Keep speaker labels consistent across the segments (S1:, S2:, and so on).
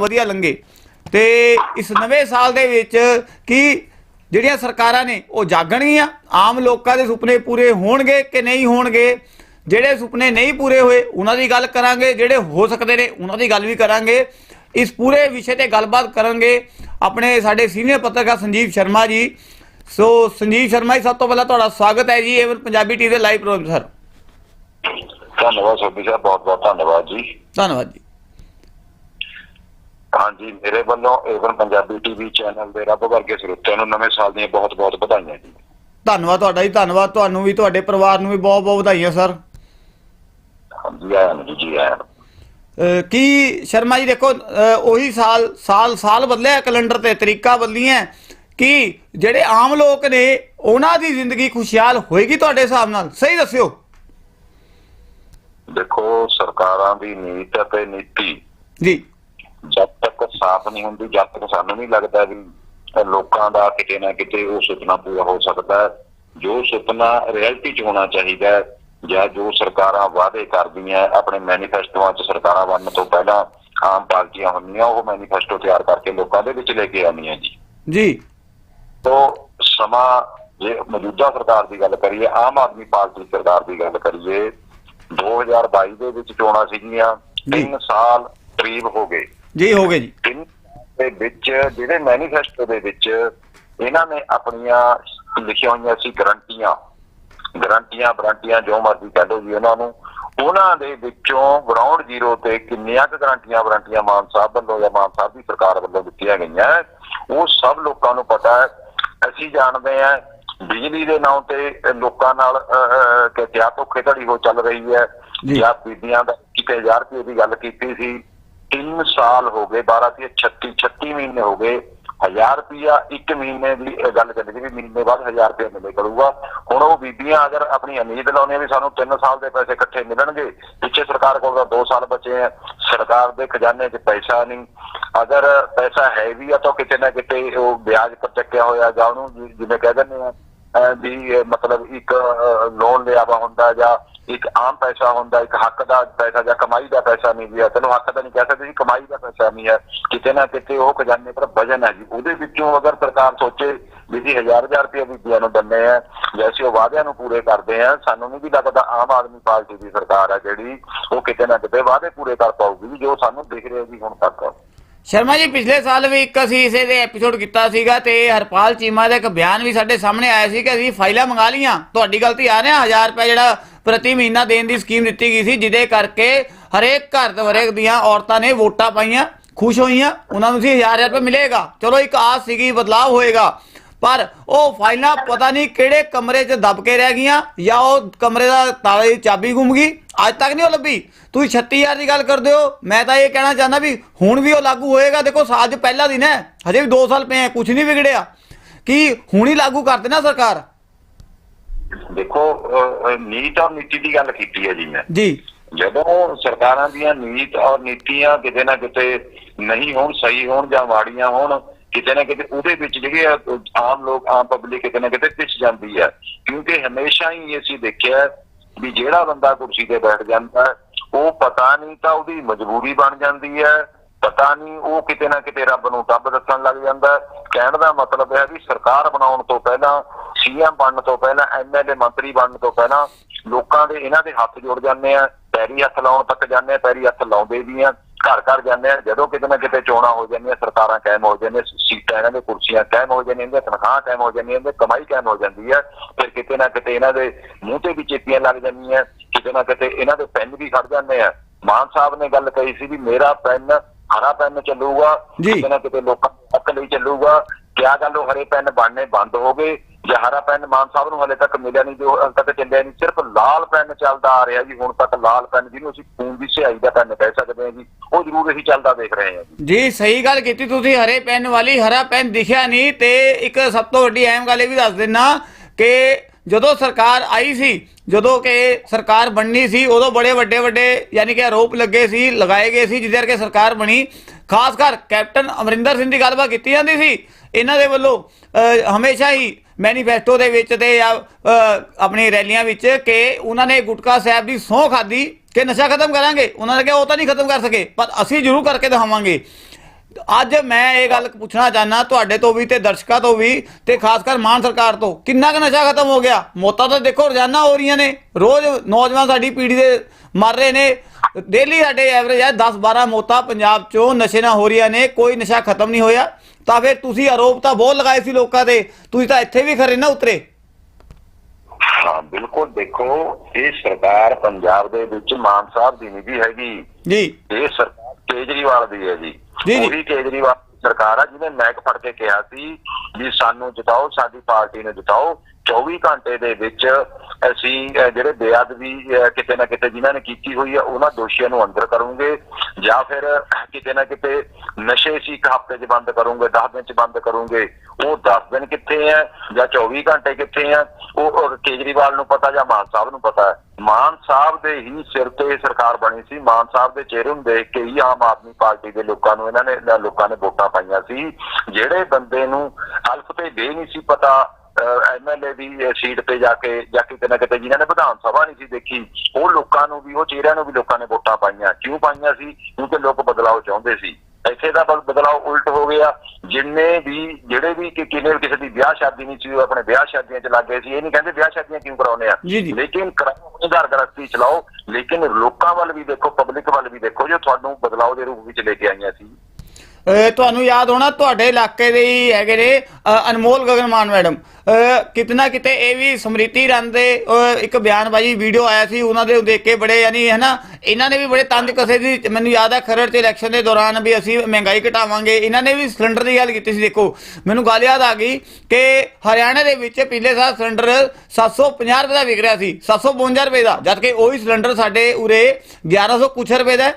S1: ਵਧੀਆ ਲੰਘੇ। ਤੇ ਇਸ ਨਵੇਂ ਸਾਲ ਦੇ ਵਿੱਚ ਕੀ ਜਿਹੜੀਆਂ ਸਰਕਾਰਾਂ ਨੇ ਉਹ ਜਾਗਣਗੀਆਂ? ਆਮ ਲੋਕਾਂ ਦੇ ਸੁਪਨੇ ਪੂਰੇ ਹੋਣਗੇ ਕਿ ਨਹੀਂ ਹੋਣਗੇ? ਜਿਹੜੇ ਸੁਪਨੇ ਨਹੀਂ ਪੂਰੇ ਹੋਏ ਉਹਨਾਂ ਦੀ ਗੱਲ ਕਰਾਂਗੇ। ਜਿਹੜੇ ਹੋ ਸਕਦੇ ਨੇ ਉਹਨਾਂ ਦੀ ਗੱਲ ਵੀ ਕਰਾਂਗੇ। ਇਸ ਪੂਰੇ ਵਿਸ਼ੇ ਤੇ ਗੱਲਬਾਤ ਕਰਾਂਗੇ ਆਪਣੇ ਸਾਡੇ ਸੀਨੀਅਰ ਪੱਤਰਕਾਰ ਸੰਜੀਵ ਸ਼ਰਮਾ ਜੀ। ਸੋ ਸੰਜੀਵ ਸ਼ਰਮਾ ਜੀ ਸਭ ਤੋਂ ਪਹਿਲਾਂ ਤੁਹਾਡਾ ਸਵਾਗਤ ਹੈ ਜੀ ਏਵਨ ਪੰਜਾਬੀ ਟੀਵੀ ਦੇ ਲਾਈਵ ਪ੍ਰੋਗਰਾਮ ਸਰ।
S2: ਧੰਨਵਾਦ ਸਾਹਿਬ ਬਹੁਤ ਬਹੁਤ ਧੰਨਵਾਦ ਜੀ।
S1: ਧੰਨਵਾਦ ਜੀ।
S2: ਹਾਂਜੀ ਮੇਰੇ ਵੱਲੋਂ ਏਵਨ ਪੰਜਾਬੀ ਟੀਵੀ ਚੈਨਲ ਦੇ ਰੱਬ ਵਰਗੇ ਸਰੋਤਿਆਂ ਨੂੰ ਨਵੇਂ ਸਾਲ ਦੀਆਂ ਬਹੁਤ ਬਹੁਤ ਵਧਾਈਆਂ ਜੀ।
S1: ਧੰਨਵਾਦ ਤੁਹਾਡਾ ਜੀ ਧੰਨਵਾਦ। ਤੁਹਾਨੂੰ ਵੀ ਤੁਹਾਡੇ ਪਰਿਵਾਰ ਨੂੰ ਵੀ ਬਹੁਤ ਬਹੁਤ ਵਧਾਈਆਂ ਸਰ।
S2: ਹਾਂਜੀ ਆਇਆਂ ਨੂੰ ਜੀ ਆਇਆਂ ਨੂੰ।
S1: ਕੀ ਸ਼ਰਮਾ ਜੀ ਦੇਖੋ ਉਹੀ ਸਾਲ ਸਾਲ ਸਾਲ ਬਦਲਿਆ ਕੈਲੰਡਰ ਤੇ ਤਰੀਕਾ ਬਦਲੀਆਂ। ਕਿ ਜਿਹੜੇ ਆਮ ਲੋਕ ਨੇ ਉਹਨਾਂ ਦੀ ਜ਼ਿੰਦਗੀ ਖੁਸ਼ਹਾਲ ਹੋਏਗੀ ਤੁਹਾਡੇ ਹਿਸਾਬ ਨਾਲ? ਸਹੀ ਦੱਸਿਓ।
S2: ਦੇਖੋ ਸਰਕਾਰਾਂ ਦੀ ਨੀਤ ਅਤੇ ਨੀਤੀ
S1: ਜੀ।
S2: ਜਦ ਤੱਕ ਸਾਫ਼ ਨਹੀਂ ਹੁੰਦੀ ਜਦ ਤੱਕ ਸਾਨੂੰ ਨਹੀਂ ਲੱਗਦਾ ਵੀ ਲੋਕਾਂ ਦਾ ਕਿਤੇ ਨਾ ਕਿਤੇ ਉਹ ਸੁਪਨਾ ਪੂਰਾ ਹੋ ਸਕਦਾ ਜੋ ਸੁਪਨਾ ਰਿਐਲਿਟੀ 'ਚ ਹੋਣਾ ਚਾਹੀਦਾ ਹੈ ਜਾਂ ਜੋ ਸਰਕਾਰਾਂ ਵਾਅਦੇ ਕਰਦੀਆਂ ਆਪਣੇ ਮੈਨੀਫੈਸਟੋਆਂ 'ਚ ਸਰਕਾਰਾਂ ਬਣਨ ਤੋਂ ਪਹਿਲਾਂ ਆਮ ਪਾਰਟੀਆਂ ਹੁੰਦੀਆਂ ਉਹ ਮੈਨੀਫੈਸਟੋ ਤਿਆਰ ਕਰਕੇ ਲੋਕਾਂ ਦੇ ਵਿੱਚ ਲੈ ਕੇ ਆਉਂਦੀਆਂ ਜੀ।
S1: ਜੀ।
S2: ਤੋਂ ਸਮਾਂ ਜੇ ਮੌਜੂਦਾ ਸਰਕਾਰ ਦੀ ਗੱਲ ਕਰੀਏ ਆਮ ਆਦਮੀ ਪਾਰਟੀ ਸਰਕਾਰ ਦੀ ਗੱਲ ਕਰੀਏ 2022 ਦੇ ਵਿੱਚ ਚੋਣਾਂ ਸੀਗੀਆਂ
S1: ਜੀ।
S2: 3 ਸਾਲ ਕਰੀਬ ਹੋ ਗਏ।
S1: ਜੀ ਹੋ ਗਏ ਜੀ।
S2: ਦੇ ਵਿੱਚ ਜਿਹੜੇ ਮੈਨੀਫੈਸਟੋ ਦੇ ਵਿੱਚ ਇਹਨਾਂ ਨੇ ਆਪਣੀਆਂ ਲਿਖੀਆਂ ਹੋਈਆਂ ਸੀ ਗਰੰਟੀਆਂ। ਗਰੰਟੀਆਂ ਵਾਰੰਟੀਆਂ ਜੋ ਮਰਜ਼ੀ ਕਹਿ ਲਓ ਜੀ ਉਹਨਾਂ ਨੂੰ। ਉਹਨਾਂ ਦੇ ਵਿੱਚੋਂ ਗਰਾਊਂਡ ਜ਼ੀਰੋ ਤੇ ਕਿੰਨੀਆਂ ਕੁ ਗਰੰਟੀਆਂ ਵਾਰੰਟੀਆਂ ਮਾਨ ਸਾਹਿਬ ਵੱਲੋਂ ਜਾਂ ਮਾਨ ਸਾਹਿਬ ਦੀ ਸਰਕਾਰ ਵੱਲੋਂ ਦਿੱਤੀਆਂ ਗਈਆਂ ਉਹ ਸਭ ਲੋਕਾਂ ਨੂੰ ਪਤਾ ਹੈ। ਅਸੀਂ ਜਾਣਦੇ ਹਾਂ ਬਿਜਲੀ ਦੇ ਨਾਂ ਤੇ ਲੋਕਾਂ ਨਾਲ ਅਹ, ਅਹ, ਕਿ ਕਿਆ ਧੋਖੇ ਧੜੀ ਹੋ ਚੱਲ ਰਹੀ ਹੈ।
S1: ਜੀ।
S2: ਬੀਬੀਆਂ ਦਾ ਕਿਤੇ 1000 ਰੁਪਏ ਦੀ ਗੱਲ ਕੀਤੀ ਸੀ 3 ਸਾਲ ਹੋ ਗਏ 12 ਤੇ 36 36 ਮਹੀਨੇ ਹੋ ਗਏ 1000 ਰੁਪਿਆ ਇੱਕ ਮਹੀਨੇ ਦੀ ਗੱਲ ਚੱਲੀ ਸੀ ਵੀ ਮਹੀਨੇ ਬਾਅਦ 1000 ਰੁਪਏ ਮਿਲੇ ਕਰੂਗਾ ਹੁਣ ਉਹ ਬੀਬੀਆਂ ਅਗਰ ਆਪਣੀ ਉਮੀਦ ਲਾਉਂਦੀਆਂ ਵੀ ਸਾਨੂੰ 3 ਸਾਲ ਦੇ ਪੈਸੇ ਇਕੱਠੇ ਮਿਲਣਗੇ, ਪਿੱਛੇ ਸਰਕਾਰ ਕੋਲ ਤਾਂ 2 ਸਾਲ ਬਚੇ ਆ, ਸਰਕਾਰ ਦੇ ਖਜ਼ਾਨੇ 'ਚ ਪੈਸਾ ਨਹੀਂ। ਅਗਰ ਪੈਸਾ ਹੈ ਵੀ ਆ ਤਾਂ ਕਿਤੇ ਨਾ ਕਿਤੇ ਉਹ ਵਿਆਜ ਪਰ ਚੱਕਿਆ ਹੋਇਆ ਜਾਂ ਉਹਨੂੰ ਜਿਵੇਂ ਕਹਿ ਦਿੰਦੇ ਆ ਵੀ ਮਤਲਬ ਇੱਕ ਲੋਨ ਲਿਆਵਾ ਹੁੰਦਾ ਜਾਂ ਇੱਕ ਆਮ ਪੈਸਾ ਹੁੰਦਾ, ਇੱਕ ਹੱਕ ਦਾ ਪੈਸਾ ਜਾਂ ਕਮਾਈ ਦਾ ਪੈਸਾ ਨਹੀਂ ਵੀ ਹੈ। ਚਲੋ ਹੱਕ ਦਾ ਨਹੀਂ ਕਹਿ ਸਕਦੇ ਜੀ ਕਮਾਈ ਦਾ ਪੈਸਾ ਨਹੀਂ ਹੈ। ਕਿਤੇ ਨਾ ਕਿਤੇ ਉਹ ਖਜ਼ਾਨੇ ਪਰ ਵਜਨ ਹੈ ਜੀ। ਉਹਦੇ ਵਿੱਚੋਂ ਅਗਰ ਸਰਕਾਰ ਸੋਚੇ ਵੀ ਜੀ ਹਜ਼ਾਰ ਹਜ਼ਾਰ ਰੁਪਏ ਬੀਬੀਆਂ ਨੂੰ ਦਿੰਦੇ ਆ ਜੈਸੇ ਉਹ ਵਾਅਦਿਆਂ ਨੂੰ ਪੂਰੇ ਕਰਦੇ ਆ, ਸਾਨੂੰ ਨਹੀਂ ਵੀ ਲੱਗਦਾ ਆਮ ਆਦਮੀ ਪਾਰਟੀ ਦੀ ਸਰਕਾਰ ਹੈ ਜਿਹੜੀ ਉਹ ਕਿਤੇ ਨਾ ਕਿਤੇ ਵਾਅਦੇ ਪੂਰੇ ਕਰ ਪਾਊਗੀ ਜੋ ਸਾਨੂੰ ਦਿਖ ਰਿਹਾ ਜੀ ਹੁਣ ਤੱਕ।
S1: ਸ਼ਰਮਾ ਜੀ, ਪਿਛਲੇ ਸਾਲ ਵੀ ਇੱਕ ਅਸੀਂ ਇਸੇ ਦੇ ਐਪੀਸੋਡ ਕੀਤਾ ਸੀਗਾ ਤੇ ਹਰਪਾਲ ਚੀਮਾ ਦਾ ਇੱਕ ਬਿਆਨ ਵੀ ਸਾਡੇ ਸਾਹਮਣੇ ਆਇਆ ਸੀ ਕਿ ਅਸੀਂ ਫਾਈਲਾਂ ਮੰਗਾ ਲੀਆਂ ਤੁਹਾਡੀ ਗਲਤੀ ਆ ਰਿਹਾ 1000 ਰੁਪਏ ਜਿਹੜਾ ਪ੍ਰਤੀ ਮਹੀਨਾ ਦੇਣ ਦੀ ਸਕੀਮ ਦਿੱਤੀ ਗਈ ਸੀ, ਜਿਹਦੇ ਕਰਕੇ ਹਰੇਕ ਘਰ ਦੇ ਹਰੇਕ ਦੀਆਂ ਔਰਤਾਂ ਨੇ ਵੋਟਾਂ ਪਾਈਆਂ, ਖੁਸ਼ ਹੋਈਆਂ, ਉਹਨਾਂ ਨੂੰ ਸੀ 1000 ਰੁਪਏ ਮਿਲੇਗਾ। ਚਲੋ, ਇੱਕ ਆਸ ਸੀਗੀ, ਬਦਲਾਅ ਹੋਏਗਾ, ਪਰ ਉਹ ਫਾਈਲਾਂ ਪਤਾ ਨਹੀਂ ਕਿਹੜੇ ਕਮਰੇ 'ਚ ਦਬ ਕੇ ਰਹਿ ਗਈਆਂ, ਜਾਂ ਉਹ ਕਮਰੇ ਦਾ ਤਾਲਾ ਦੀ ਚਾਬੀ ਗੁੰਮ ਗਈ, ਅੱਜ ਤੱਕ ਨਹੀਂ ਉਹ ਲੱਭੀ। ਤੁਸੀਂ 36000 ਦੀ ਗੱਲ ਕਰਦੇ ਹੋ, ਮੈਂ ਤਾਂ ਇਹ ਕਹਿਣਾ ਚਾਹੁੰਦਾ ਵੀ ਹੁਣ ਵੀ ਉਹ ਲਾਗੂ ਹੋਏਗਾ। ਦੇਖੋ, ਸਾਲ 'ਚ ਪਹਿਲਾ ਦਿਨ ਹੈ, ਹਜੇ ਵੀ 2 ਸਾਲ ਪਏ ਆ ਕੁਝ ਨਹੀਂ ਵਿਗੜਿਆ। ਕਿ ਹੁਣ ਹੀ ਲਾਗੂ ਕਰ ਦੇਣਾ ਸਰਕਾਰ?
S2: ਦੇਖੋ ਨੀਤ ਔਰ ਨੀਤੀ ਦੀ ਗੱਲ ਕੀਤੀ ਹੈ ਜੀ ਮੈਂ।
S1: ਜੀ।
S2: ਜਦੋਂ ਸਰਕਾਰਾਂ ਦੀਆਂ ਨੀਤ ਔਰ ਨੀਤੀਆਂ ਕਿਤੇ ਨਾ ਕਿਤੇ ਨਹੀਂ ਹੋਣ ਸਹੀ ਹੋਣ ਜਾਂ ਮਾੜੀਆਂ ਹੋਣ ਕਿਤੇ ਨਾ ਕਿਤੇ ਉਹਦੇ ਵਿੱਚ ਜਿਹੜੇ ਆਮ ਲੋਕ ਆਮ ਪਬਲਿਕ ਕਿਤੇ ਨਾ ਕਿਤੇ ਪਿੱਛ ਜਾਂਦੀ ਹੈ। ਕਿਉਂਕਿ ਹਮੇਸ਼ਾ ਹੀ ਅਸੀਂ ਦੇਖਿਆ ਵੀ ਜਿਹੜਾ ਬੰਦਾ ਕੁਰਸੀ ਤੇ ਬੈਠ ਜਾਂਦਾ ਉਹ ਪਤਾ ਨਹੀਂ ਤਾਂ ਉਹਦੀ ਮਜਬੂਰੀ ਬਣ ਜਾਂਦੀ ਹੈ ਪਤਾ ਨਹੀਂ, ਉਹ ਕਿਤੇ ਨਾ ਕਿਤੇ ਰੱਬ ਨੂੰ ਰੱਬ ਦੱਸਣ ਲੱਗ ਜਾਂਦਾ ਕਹਿਣ ਦਾ ਮਤਲਬ ਹੈ ਵੀ ਸਰਕਾਰ ਬਣਾਉਣ ਤੋਂ ਪਹਿਲਾਂ, ਸੀਐਮ ਬਣਨ ਤੋਂ ਪਹਿਲਾਂ ਐਮਐਲਏ ਮੰਤਰੀ ਬਣਨ ਤੋਂ ਪਹਿਲਾਂ ਲੋਕਾਂ ਦੇ ਇਹਨਾਂ ਦੇ ਹੱਥ ਜੁੜ ਜਾਂਦੇ ਆ, ਪੈਰੀ ਹੱਥ ਲਾਉਣ ਤੱਕ ਜਾਂਦੇ ਆ, ਪੈਰੀ ਹੱਥ ਲਾਉਂਦੇ ਵੀ ਆ, ਘਰ ਘਰ ਜਾਂਦੇ ਆ। ਜਦੋਂ ਕਿਤੇ ਨਾ ਕਿਤੇ ਚੋਣਾਂ ਹੋ ਜਾਂਦੀਆਂ, ਸਰਕਾਰਾਂ ਕਾਇਮ ਹੋ ਜਾਂਦੀਆਂ ਸੀਟਾਂ ਇਹਨਾਂ ਦੇ ਕੁਰਸੀਆਂ ਕਾਇਮ ਹੋ ਜਾਂਦੀਆਂ ਇਹਨਾਂ ਤਨਖਾਹ ਕਾਇਮ ਹੋ ਜਾਂਦੀਆਂ ਇਹਨਾਂ ਕਮਾਈ ਕਾਇਮ ਹੋ ਜਾਂਦੀ ਹੈ ਫਿਰ ਕਿਤੇ ਨਾ ਕਿਤੇ ਇਹਨਾਂ ਦੇ ਮੂੰਹ ਤੇ ਵੀ ਚੇਪੀਆਂ ਲੱਗ ਜਾਂਦੀਆਂ, ਕਿਤੇ ਨਾ ਕਿਤੇ ਇਹਨਾਂ ਦੇ ਪੈਨ ਵੀ ਖੜ ਜਾਂਦੇ ਆ। ਮਾਨ ਸਾਹਿਬ ਨੇ ਗੱਲ ਕਹੀ ਸੀ ਵੀ ਮੇਰਾ ਪੈਨ ਹਰਾ ਪੈਨ ਚੱਲੂਗਾ। ਕਿਤੇ ਨਾ ਕਿਤੇ ਲੋਕਾਂ ਦੇ ਹੱਕ ਲਈ ਚੱਲੂਗਾ ਕਿਆ ਗੱਲ ਉਹ ਹਰੇ ਪੈਨ ਬਣਨੇ ਬੰਦ ਹੋ ਗਏ ਜਾਂ ਹਰਾ ਪੈਨ ਮਾਨ ਸਾਹਿਬ ਨੂੰ ਹਲੇ ਤੱਕ ਮਿਲਿਆ ਨਹੀਂ ਜੋ ਹਾਲੇ ਤੱਕ ਚੱਲਿਆ ਨਹੀਂ ਸਿਰਫ ਲਾਲ ਪੈਨ ਚੱਲਦਾ ਆ ਰਿਹਾ ਜੀ ਹੁਣ ਤੱਕ ਲਾਲ ਪੈਨ ਜਿਹਨੂੰ ਅਸੀਂ ਖੂਨ ਦੀ ਸਿਆਹੀ ਦਾ ਪੈਨ ਕਹਿ ਸਕਦੇ ਹਾਂ ਜੀ ਉਹ ਜ਼ਰੂਰ ਅਸੀਂ ਚੱਲਦਾ ਦੇਖ ਰਹੇ ਹਾਂ ਜੀ
S1: ਜੀ ਸਹੀ ਗੱਲ ਕੀਤੀ ਤੁਸੀਂ ਹਰੇ ਪੈਨ ਵਾਲੀ ਹਰਾ ਪੈਨ ਦਿਖਿਆ ਨਹੀਂ ਤੇ ਇੱਕ ਸਭ ਤੋਂ ਵੱਡੀ ਅਹਿਮ ਗੱਲ ਇਹ ਵੀ ਦੱਸ ਦਿੰਨਾ ਕਿ ਜਦੋਂ ਸਰਕਾਰ ਆਈ ਸੀ, ਜਦੋਂ ਕਿ ਸਰਕਾਰ ਬਣਨੀ ਸੀ, ਉਦੋਂ ਬੜੇ ਵੱਡੇ ਵੱਡੇ ਯਾਨੀ ਕਿ ਆਰੋਪ ਲੱਗੇ ਸੀ, ਲਗਾਏ ਗਏ ਸੀ, ਜਿਹਦੇ ਕਰਕੇ ਸਰਕਾਰ ਬਣੀ। ਖਾਸ ਕਰ ਕੈਪਟਨ ਅਮਰਿੰਦਰ ਸਿੰਘ ਦੀ ਗੱਲਬਾਤ ਕੀਤੀ ਜਾਂਦੀ ਸੀ। ਇਹਨਾਂ ਦੇ ਵੱਲੋਂ ਹਮੇਸ਼ਾ ਹੀ ਮੈਨੀਫੈਸਟੋ ਦੇ ਵਿੱਚ ਤੇ ਜਾਂ ਆਪਣੀ ਰੈਲੀਆਂ ਵਿੱਚ ਕਿ ਉਹਨਾਂ ਨੇ ਗੁਟਕਾ ਸਾਹਿਬ ਦੀ ਸਹੁੰ ਖਾਦੀ ਕਿ ਨਸ਼ਾ ਖਤਮ ਕਰਾਂਗੇ। ਉਹਨਾਂ ਨੇ ਕਿਹਾ, ਉਹ ਤਾਂ ਨਹੀਂ ਖਤਮ ਕਰ ਸਕੇ, ਪਰ ਅਸੀਂ ਜ਼ਰੂਰ ਕਰਕੇ ਦਿਖਾਵਾਂਗੇ। ਅੱਜ ਮੈਂ ਇਹ ਗੱਲ ਪੁੱਛਣਾ ਚਾਹਨਾ ਤੁਹਾਡੇ ਤੋਂ ਵੀ ਤੇ ਦਰਸ਼ਕਾਂ ਤੋਂ ਵੀ ਤੇ ਖਾਸ ਕਰ ਮਾਨ ਸਰਕਾਰ ਤੋਂ ਕਿੰਨਾ ਕੁ ਨਸ਼ਾ ਖਤਮ ਹੋ ਗਿਆ? ਮੌਤਾਂ ਤਾਂ ਦੇਖੋ ਰੋਜ਼ਾਨਾ ਹੋ ਰਹੀਆਂ ਨੇ। ਰੋਜ਼ ਨੌਜਵਾਨ ਸਾਡੀ ਪੀੜ੍ਹੀ ਦੇ ਮਰ ਰਹੇ ਨੇ। ਡੇਲੀ ਸਾਡੇ ਐਵਰੇਜ ਹੈ 10 12 ਮੌਤਾਂ ਪੰਜਾਬ ਚੋਂ ਨਸ਼ੇ ਨਾਲ ਹੋ ਰਹੀਆਂ ਨੇ ਕੋਈ ਨਸ਼ਾ ਖਤਮ ਨਹੀਂ ਹੋਇਆ। ਤਾਂ ਫਿਰ ਤੁਸੀਂ ਆਰੋਪ ਤਾਂ ਬਹੁਤ ਲਗਾਏ ਸੀ ਲੋਕਾਂ ਤੇ ਤੁਸੀਂ ਤਾਂ ਇੱਥੇ ਵੀ ਖਰੇ ਨਾ ਉਤਰੇ।
S2: ਹਾਂ ਬਿਲਕੁਲ ਦੇਖੋ ਇਹ ਸਰਕਾਰ ਪੰਜਾਬ ਦੇ ਵਿੱਚ ਮਾਨ ਸਾਹਿਬ ਦੀ ਨਹੀਂ ਹੈਗੀ।
S1: ਜੀ।
S2: ਇਹ ਸਰਕਾਰ ਕੇਜਰੀਵਾਲ ਦੀ ਹੈ ਜੀ
S1: ਜੀ, ਜੀ।
S2: ਉਹੀ ਕੇਜਰੀਵਾਲ ਦੀ ਸਰਕਾਰ ਆ ਜਿਹਨੇ ਮੈਕ ਫੜ ਕੇ ਕਿਹਾ ਸੀ ਵੀ ਸਾਨੂੰ ਜਿਤਾਓ ਸਾਡੀ ਪਾਰਟੀ ਨੂੰ ਜਿਤਾਓ 24 ਘੰਟੇ ਦੇ ਵਿੱਚ ਅਸੀਂ ਜਿਹੜੇ ਬੇਅਦਬੀ ਕਿਤੇ ਨਾ ਕਿਤੇ ਜਿਨ੍ਹਾਂ ਨੇ ਕੀਤੀ ਹੋਈ ਹੈ, ਉਹਨਾਂ ਦੋਸ਼ੀਆਂ ਨੂੰ ਅੰਦਰ ਕਰੂੰਗੇ ਜਾਂ ਫਿਰ ਕਿਤੇ ਨਾ ਕਿਤੇ ਨਸ਼ੇ ਸੀ ਇੱਕ ਹਫ਼ਤੇ 'ਚ ਬੰਦ ਕਰੂੰਗੇ 10 ਦਿਨ 'ਚ ਬੰਦ ਕਰੂੰਗੇ। ਉਹ 10 ਦਿਨ ਕਿੱਥੇ ਹੈ ਜਾਂ 24 ਘੰਟੇ ਕਿੱਥੇ ਹੈ, ਉਹ ਕੇਜਰੀਵਾਲ ਨੂੰ ਪਤਾ ਜਾਂ ਮਾਨ ਸਾਹਿਬ ਨੂੰ ਪਤਾ ਮਾਨ ਸਾਹਿਬ ਦੇ ਹੀ ਸਿਰ ਤੇ ਇਹ ਸਰਕਾਰ ਬਣੀ ਸੀ। ਮਾਨ ਸਾਹਿਬ ਦੇ ਚਿਹਰੇ ਨੂੰ ਦੇਖ ਕੇ ਹੀ ਆਮ ਆਦਮੀ ਪਾਰਟੀ ਦੇ ਲੋਕਾਂ ਨੂੰ ਇਹਨਾਂ ਨੇ ਲੋਕਾਂ ਨੇ ਵੋਟਾਂ ਪਾਈਆਂ ਸੀ। ਜਿਹੜੇ ਬੰਦੇ ਨੂੰ ਅਲਫ ਤੇ ਦੇ ਨਹੀਂ ਸੀ ਪਤਾ ਐਮਐਲਏ ਦੀ ਸੀਟ ਤੇ ਜਾ ਕੇ ਜਾਂ ਕਿਤੇ ਨਾ ਕਿਤੇ ਜਿਨ੍ਹਾਂ ਨੇ ਵਿਧਾਨ ਸਭਾ ਨਹੀਂ ਸੀ ਦੇਖੀ ਉਹ ਲੋਕਾਂ ਨੂੰ ਵੀ ਉਹ ਚਿਹਰਿਆਂ ਨੂੰ ਵੀ ਲੋਕਾਂ ਨੇ ਵੋਟਾਂ ਪਾਈਆਂ। ਕਿਉਂ ਪਾਈਆਂ ਸੀ? ਕਿਉਂਕਿ ਲੋਕ ਬਦਲਾਅ ਚਾਹੁੰਦੇ ਸੀ। ਇੱਥੇ ਦਾ ਬਦ- ਬਦਲਾਅ ਉਲਟ ਹੋ ਗਿਆ। ਜਿੰਨੇ ਵੀ ਜਿਹੜੇ ਵੀ ਕਿ ਕਿਨੇ ਕਿਸੇ ਦੀ ਵਿਆਹ ਸ਼ਾਦੀ ਨਹੀਂ ਸੀ ਉਹ ਆਪਣੇ ਵਿਆਹ ਸ਼ਾਦੀਆਂ 'ਚ ਲੱਗੇ ਸੀ। ਇਹ ਨਹੀਂ ਕਹਿੰਦੇ ਵਿਆਹ ਸ਼ਾਦੀਆਂ ਕਿਉਂ ਕਰਾਉਨੇ ਆ। ਲੇਕਿਨ ਘਰ ਗ੍ਰਸਤੀ ਚਲਾਓ। ਲੇਕਿਨ ਲੋਕਾਂ ਵੱਲ ਵੀ ਦੇਖੋ ਪਬਲਿਕ ਵੱਲ ਵੀ ਦੇਖੋ ਜੋ ਤੁਹਾਨੂੰ ਬਦਲਾਅ ਦੇ ਰੂਪ ਵਿੱਚ ਲੈ ਕੇ ਆਈਆਂ ਸੀ।
S1: ਤੁਹਾਨੂੰ ਯਾਦ ਹੋਣਾ ਤੁਹਾਡੇ ਇਲਾਕੇ ਦੇ ਹੀ ਹੈਗੇ ਨੇ, ਅਹ ਅਨਮੋਲ ਗਗਨਮਾਨ ਮੈਡਮ। ਅਹ ਕਿਤਨਾ ਕਿਤੇ ਇਹ ਵੀ ਸਮ੍ਰਿਤੀ ਰਨ ਦੇ ਇੱਕ ਬਿਆਨਬਾਜ਼ੀ ਵੀਡੀਓ ਆਇਆ ਸੀ, ਉਹਨਾਂ ਦੇ ਦੇਖ ਕੇ ਬੜੇ ਯਾਨੀ ਹੈ ਨਾ ਇਹਨਾਂ ਨੇ ਵੀ ਬੜੇ ਤੰਜ ਕਸੇ ਦੀ ਮੈਨੂੰ ਯਾਦ ਹੈ ਖਰੜ ਤੇ ਇਲੈਕਸ਼ਨ ਦੇ ਦੌਰਾਨ ਵੀ ਅਸੀਂ ਮਹਿੰਗਾਈ ਘਟਾਵਾਂਗੇ। ਇਹਨਾਂ ਨੇ ਵੀ ਸਿਲੰਡਰ ਦੀ ਗੱਲ ਕੀਤੀ ਸੀ, ਦੇਖੋ। ਮੈਨੂੰ ਗੱਲ ਯਾਦ ਆ ਗਈ ਕਿ ਹਰਿਆਣਾ ਦੇ ਵਿੱਚ ਪਿਛਲੇ ਸਾਲ ਸਿਲੰਡਰ 750 ਰੁਪਏ ਦਾ ਵਿਕ ਰਿਹਾ ਸੀ 752 ਰੁਪਏ ਦਾ ਜਦਕਿ ਉਹੀ ਸਿਲੰਡਰ ਸਾਡੇ ਉਰੇ 1100 ਕੁਛ ਰੁਪਏ ਦਾ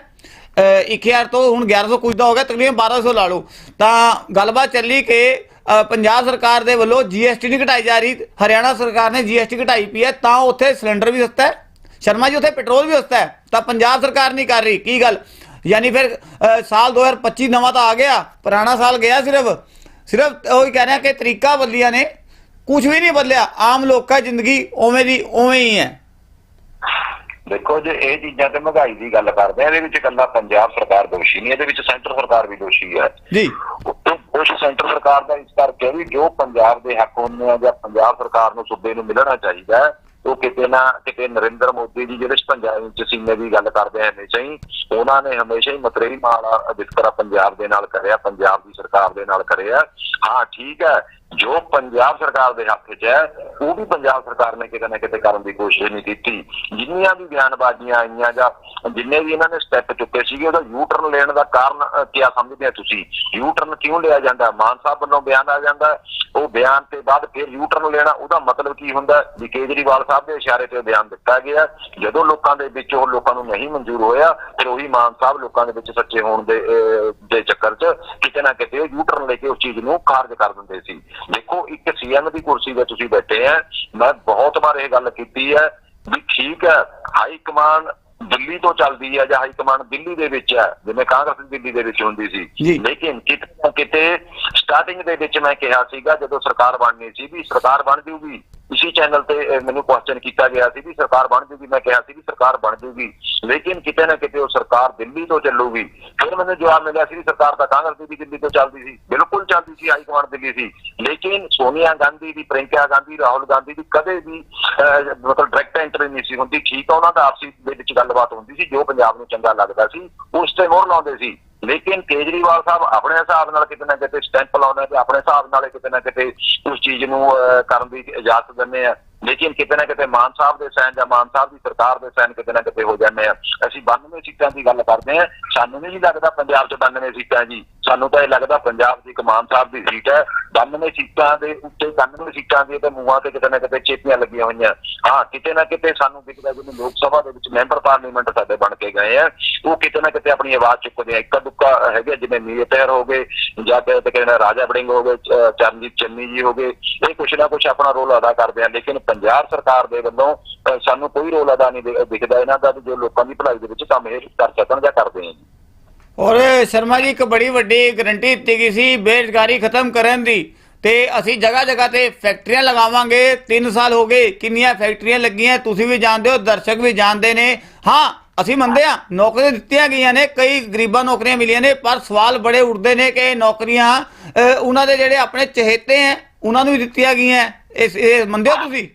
S1: 1000 ਤੋਂ ਹੁਣ 1100 ਕੁਝ ਦਾ ਹੋ ਗਿਆ, ਤਕਰੀਬਨ 1200 ਲਾ ਲਓ। ਤਾਂ ਗੱਲਬਾਤ ਚੱਲੀ ਕਿ ਪੰਜਾਬ ਸਰਕਾਰ ਦੇ ਵੱਲੋਂ ਜੀਐਸਟੀ ਨਹੀਂ ਘਟਾਈ ਜਾ ਰਹੀ, ਹਰਿਆਣਾ ਸਰਕਾਰ ਨੇ ਜੀਐਸਟੀ ਘਟਾਈ ਪਈ ਹੈ, ਤਾਂ ਉੱਥੇ ਸਿਲੰਡਰ ਵੀ ਸਸਤਾ ਹੈ, ਸ਼ਰਮਾ ਜੀ, ਉੱਥੇ ਪੈਟਰੋਲ ਵੀ ਸਸਤਾ ਹੈ, ਤਾਂ ਪੰਜਾਬ ਸਰਕਾਰ ਨਹੀਂ ਕਰ ਰਹੀ, ਕੀ ਗੱਲ? ਯਾਨੀ ਫਿਰ, ਅਹ ਸਾਲ 2025 ਨਵਾਂ ਤਾਂ ਆ ਗਿਆ, ਪੁਰਾਣਾ ਸਾਲ ਗਿਆ ਸਿਰਫ ਸਿਰਫ ਉਹ ਹੀ ਕਹਿ ਰਿਹਾ ਕਿ ਤਰੀਕਾ ਬਦਲੀਆਂ ਨੇ ਕੁਝ ਵੀ ਨਹੀਂ ਬਦਲਿਆ, ਆਮ ਲੋਕਾਂ ਦੀ ਜ਼ਿੰਦਗੀ ਉਵੇਂ ਦੀ ਉਵੇਂ ਹੀ ਹੈ।
S2: ਦੇਖੋ ਜੇ ਇਹ ਚੀਜ਼ਾਂ ਤੇ ਮਹਿੰਗਾਈ ਦੀ ਗੱਲ ਕਰਦੇ ਆ ਇਹਦੇ ਵਿੱਚ ਇਕੱਲਾ ਪੰਜਾਬ ਸਰਕਾਰ ਦੋਸ਼ੀ ਨਹੀਂ ਇਹਦੇ ਵਿੱਚ ਸੈਂਟਰ ਸਰਕਾਰ ਵੀ ਦੋਸ਼ੀ ਹੈ।
S1: ਜੀ।
S2: ਉਸ ਸੈਂਟਰ ਸਰਕਾਰ ਦਾ ਇਸ ਕਰਕੇ ਵੀ ਜੋ ਪੰਜਾਬ ਦੇ ਹੱਕ ਹੁੰਦੇ ਆ ਜਾਂ ਪੰਜਾਬ ਸਰਕਾਰ ਨੂੰ ਸੂਬੇ ਨੂੰ ਮਿਲਣਾ ਚਾਹੀਦਾ ਉਹ ਕਿਤੇ ਨਾ ਕਿਤੇ ਨਰਿੰਦਰ ਮੋਦੀ ਜੀ ਜਿਹੜੇ ਪੰਜਾਬ ਵਿੱਚ ਸੀਨੇ ਦੀ ਗੱਲ ਕਰਦੇ ਆ ਹਮੇਸ਼ਾ ਹੀ ਉਹਨਾਂ ਨੇ ਹਮੇਸ਼ਾ ਹੀ ਮਤਰੇਈ ਮਾਲਾ ਵਿਤਕਰਾ ਪੰਜਾਬ ਦੇ ਨਾਲ ਕਰਿਆ ਪੰਜਾਬ ਦੀ ਸਰਕਾਰ ਦੇ ਨਾਲ ਕਰਿਆ। ਹਾਂ ਠੀਕ ਹੈ ਜੋ ਪੰਜਾਬ ਸਰਕਾਰ ਦੇ ਹੱਥ 'ਚ ਹੈ ਉਹ ਵੀ ਪੰਜਾਬ ਸਰਕਾਰ ਨੇ ਕਿਤੇ ਨਾ ਕਿਤੇ ਕਰਨ ਦੀ ਕੋਸ਼ਿਸ਼ ਨਹੀਂ ਕੀਤੀ। ਜਿੰਨੀਆਂ ਵੀ ਬਿਆਨਬਾਜ਼ੀਆਂ ਆਈਆਂ ਜਾਂ ਜਿੰਨੇ ਵੀ ਇਹਨਾਂ ਨੇ ਸਟੈਪ ਚੁੱਕੇ ਸੀਗੇ ਉਹਦਾ ਯੂ ਟਰਨ ਲੈਣ ਦਾ ਕਾਰਨ ਅਹ, ਕਿਆ ਸਮਝਦੇ ਆ ਤੁਸੀਂ? ਯੂ ਟਰਨ ਕਿਉਂ ਲਿਆ ਜਾਂਦਾ? ਮਾਨ ਸਾਹਿਬ ਵੱਲੋਂ ਬਿਆਨ ਆ ਜਾਂਦਾ। ਉਹ ਬਿਆਨ ਤੇ ਬਾਅਦ ਫਿਰ ਯੂ ਟਰਨ ਲੈਣਾ ਉਹਦਾ ਮਤਲਬ ਕੀ ਹੁੰਦਾ? ਵੀ ਕੇਜਰੀਵਾਲ ਸਾਹਿਬ ਦੇ ਇਸ਼ਾਰੇ ਤੇ ਬਿਆਨ ਦਿੱਤਾ ਗਿਆ। ਜਦੋਂ ਲੋਕਾਂ ਦੇ ਵਿੱਚ ਉਹ ਲੋਕਾਂ ਨੂੰ ਨਹੀਂ ਮਨਜ਼ੂਰ ਹੋਇਆ ਫਿਰ ਉਹੀ ਮਾਨ ਸਾਹਿਬ ਲੋਕਾਂ ਦੇ ਵਿੱਚ ਸੱਚੇ ਹੋਣ ਦੇ ਅਹ, ਦੇ ਚੱਕਰ 'ਚ ਕਿਤੇ ਨਾ ਕਿਤੇ ਯੂ ਟਰਨ ਲੈ ਕੇ ਉਸ ਚੀਜ਼ ਨੂੰ ਖਾਰਜ ਕਰ ਦਿੰਦੇ ਸੀ। ਦੇਖੋ ਇੱਕ ਸੀਐਮ ਦੀ ਕੁਰਸੀ ਤੇ ਤੁਸੀਂ ਬੈਠੇ ਆ। ਮੈਂ ਬਹੁਤ ਵਾਰ ਇਹ ਗੱਲ ਕੀਤੀ ਹੈ ਵੀ ਠੀਕ ਹੈ ਹਾਈ ਕਮਾਂਡ ਦਿੱਲੀ ਤੋਂ ਚੱਲਦੀ ਹੈ ਜਾਂ ਹਾਈ ਕਮਾਂਡ ਦਿੱਲੀ ਦੇ ਵਿੱਚ ਹੈ ਜਿਵੇਂ ਕਾਂਗਰਸ ਦਿੱਲੀ ਦੇ ਵਿੱਚ ਹੁੰਦੀ। ਸੀ। ਲੇਕਿਨ ਕਿਤੇ ਕਿਤੇ ਸਟਾਰਟਿੰਗ ਦੇ ਵਿੱਚ ਮੈਂ ਕਿਹਾ ਸੀਗਾ ਜਦੋਂ ਸਰਕਾਰ ਬਣਨੀ ਸੀ ਵੀ ਸਰਕਾਰ ਬਣ ਜੂਗੀ ਇਸੇ ਚੈਨਲ ਤੇ ਮੈਨੂੰ ਕੁਐਸਚਨ ਕੀਤਾ ਗਿਆ ਸੀ ਵੀ ਸਰਕਾਰ ਬਣ ਜੂਗੀ। ਮੈਂ ਕਿਹਾ ਸੀ ਵੀ ਸਰਕਾਰ ਬਣ ਜੂਗੀ। ਲੇਕਿਨ ਕਿਤੇ ਨਾ ਕਿਤੇ ਉਹ ਸਰਕਾਰ ਦਿੱਲੀ ਤੋਂ ਚੱਲੂਗੀ। ਫਿਰ ਮੈਨੂੰ ਜਵਾਬ ਮਿਲਿਆ ਸੀ ਵੀ ਸਰਕਾਰ ਤਾਂ ਕਾਂਗਰਸ ਦੀ ਵੀ ਦਿੱਲੀ ਤੋਂ ਚੱਲਦੀ ਸੀ। ਬਿਲਕੁਲ ਚੱਲਦੀ ਸੀ ਹਾਈ ਕਮਾਂਡ ਦਿੱਲੀ ਸੀ। ਲੇਕਿਨ ਸੋਨੀਆ ਗਾਂਧੀ ਦੀ ਪ੍ਰਿੰਕਾ ਗਾਂਧੀ ਰਾਹੁਲ ਗਾਂਧੀ ਦੀ ਕਦੇ ਵੀ ਅਹ, ਮਤਲਬ ਡਾਇਰੈਕਟ ਐਂਟਰੀ ਨਹੀਂ ਸੀ ਹੁੰਦੀ। ਠੀਕ ਆ ਉਹਨਾਂ ਦਾ ਆਪਸੀ ਦੇ ਵਿੱਚ ਗੱਲਬਾਤ ਹੁੰਦੀ ਸੀ ਜੋ ਪੰਜਾਬ ਨੂੰ ਚੰਗਾ ਲੱਗਦਾ ਸੀ ਉਸ ਤੇ ਮੋਹਰ ਲਾਉਂਦੇ ਸੀ। ਲੇਕਿਨ ਕੇਜਰੀਵਾਲ ਸਾਹਿਬ ਆਪਣੇ ਹਿਸਾਬ ਨਾਲ ਕਿਤੇ ਨਾ ਕਿਤੇ ਸਟੈਂਪ ਲਾਉਂਦੇ ਤੇ ਆਪਣੇ ਹਿਸਾਬ ਨਾਲ ਕਿਤੇ ਨਾ ਕਿਤੇ ਉਸ ਚੀਜ਼ ਨੂੰ ਅਹ, ਕਰਨ ਦੀ ਇਜਾਜ਼ਤ ਦਿੰਦੇ ਆ। ਲੇਕਿਨ ਕਿਤੇ ਨਾ ਕਿਤੇ ਮਾਨ ਸਾਹਿਬ ਦੇ ਸੈਨ ਜਾਂ ਮਾਨ ਸਾਹਿਬ ਦੀ ਸਰਕਾਰ ਦੇ ਸੈਨ ਕਿਤੇ ਨਾ ਕਿਤੇ ਹੋ ਜਾਂਦੇ ਆ। ਅਸੀਂ 92 ਸੀਟਾਂ ਦੀ ਗੱਲ ਕਰਦੇ ਆ। ਸਾਨੂੰ ਨਹੀਂ ਲੱਗਦਾ ਪੰਜਾਬ 'ਚ 92 ਸੀਟਾਂ ਜੀ। ਸਾਨੂੰ ਤਾਂ ਇਹ ਲੱਗਦਾ ਪੰਜਾਬ ਦੀ ਇੱਕ ਮਾਨ ਸਾਹਿਬ ਦੀ ਸੀਟ ਹੈ। 92 ਸੀਟਾਂ ਦੇ ਉੱਤੇ 92 ਸੀਟਾਂ ਦੀ ਤੇ ਮੂੰਹਾਂ ਤੇ ਕਿਤੇ ਨਾ ਕਿਤੇ ਚੇਪੀਆਂ ਲੱਗੀਆਂ ਹੋਈਆਂ। ਹਾਂ, ਕਿਤੇ ਨਾ ਕਿਤੇ ਸਾਨੂੰ ਦਿਖਦਾ ਜਿਵੇਂ ਲੋਕ ਸਭਾ ਦੇ ਵਿੱਚ ਮੈਂਬਰ ਪਾਰਲੀਮੈਂਟ ਸਾਡੇ ਬਣ ਕੇ ਗਏ ਆ। ਉਹ ਕਿਤੇ ਨਾ ਕਿਤੇ ਆਪਣੀ ਆਵਾਜ਼ ਚੁੱਕਦੇ ਆ। ਇੱਕਾ ਦੁੱਕਾ ਹੈਗੇ ਜਿਵੇਂ ਮੀਰ ਤਹਿਰ ਹੋ ਗਏ, ਜਾਂ ਕਿ ਕਹਿੰਦਾ ਰਾਜਾ ਬੜਿੰਗ ਹੋ ਗਏ ਚਰਨਜੀਤ ਚੰਨੀ ਜੀ ਹੋ ਗਏ। ਇਹ ਕੁਛ ਨਾ ਕੁਛ ਆਪਣਾ ਰੋਲ ਅਦਾ ਕਰਦੇ ਆ। ਲੇਕਿਨ ਪੰਜਾਬ ਸਰਕਾਰ ਦੇ ਵੱਲੋਂ ਸਾਨੂੰ ਕੋਈ ਰੋਲ ਅਦਾ ਨਹੀਂ ਦਿਖਦਾ ਇਹਨਾਂ ਦਾ ਜੋ ਲੋਕਾਂ ਦੀ ਭਲਾਈ ਦੇ ਵਿੱਚ ਕੰਮ ਇਹ ਕਰ ਸਕਣ ਜਾਂ ਕਰਦੇ ਆ ਜੀ।
S1: ਔਰ ਸ਼ਰਮਾ ਜੀ, ਇੱਕ ਬੜੀ ਵੱਡੀ ਗਰੰਟੀ ਦਿੱਤੀ ਗਈ ਸੀ, ਬੇਰੁਜ਼ਗਾਰੀ ਖਤਮ ਕਰਨ ਦੀ ਤੇ ਅਸੀਂ ਜਗ੍ਹਾ ਜਗ੍ਹਾ ਤੇ ਫੈਕਟਰੀਆਂ ਲਗਾਵਾਂਗੇ। 3 ਸਾਲ ਹੋ ਗਏ, ਕਿੰਨੀਆਂ ਫੈਕਟਰੀਆਂ ਲੱਗੀਆਂ, ਤੁਸੀਂ ਵੀ ਜਾਣਦੇ ਹੋ, ਦਰਸ਼ਕ ਵੀ ਜਾਣਦੇ ਨੇ। ਹਾਂ, ਅਸੀਂ ਮੰਨਦੇ ਆ ਨੌਕਰੀਆਂ ਦਿੱਤੀਆਂ ਗਈਆਂ ਨੇ, ਕਈ ਗਰੀਬਾਂ ਨੌਕਰੀਆਂ ਮਿਲੀਆਂ ਨੇ, ਪਰ ਸਵਾਲ ਬੜੇ ਉੱਠਦੇ ਨੇ ਕਿ ਨੌਕਰੀਆਂ ਉਹਨਾਂ ਦੇ ਜਿਹੜੇ ਆਪਣੇ ਚਹੇਤੇ ਆ ਉਹਨਾਂ ਨੂੰ ਵੀ ਦਿੱਤੀਆਂ ਗਈਆਂ। ਇਸ, ਇਹ ਮੰਨਦੇ ਹੋ ਤੁਸੀਂ?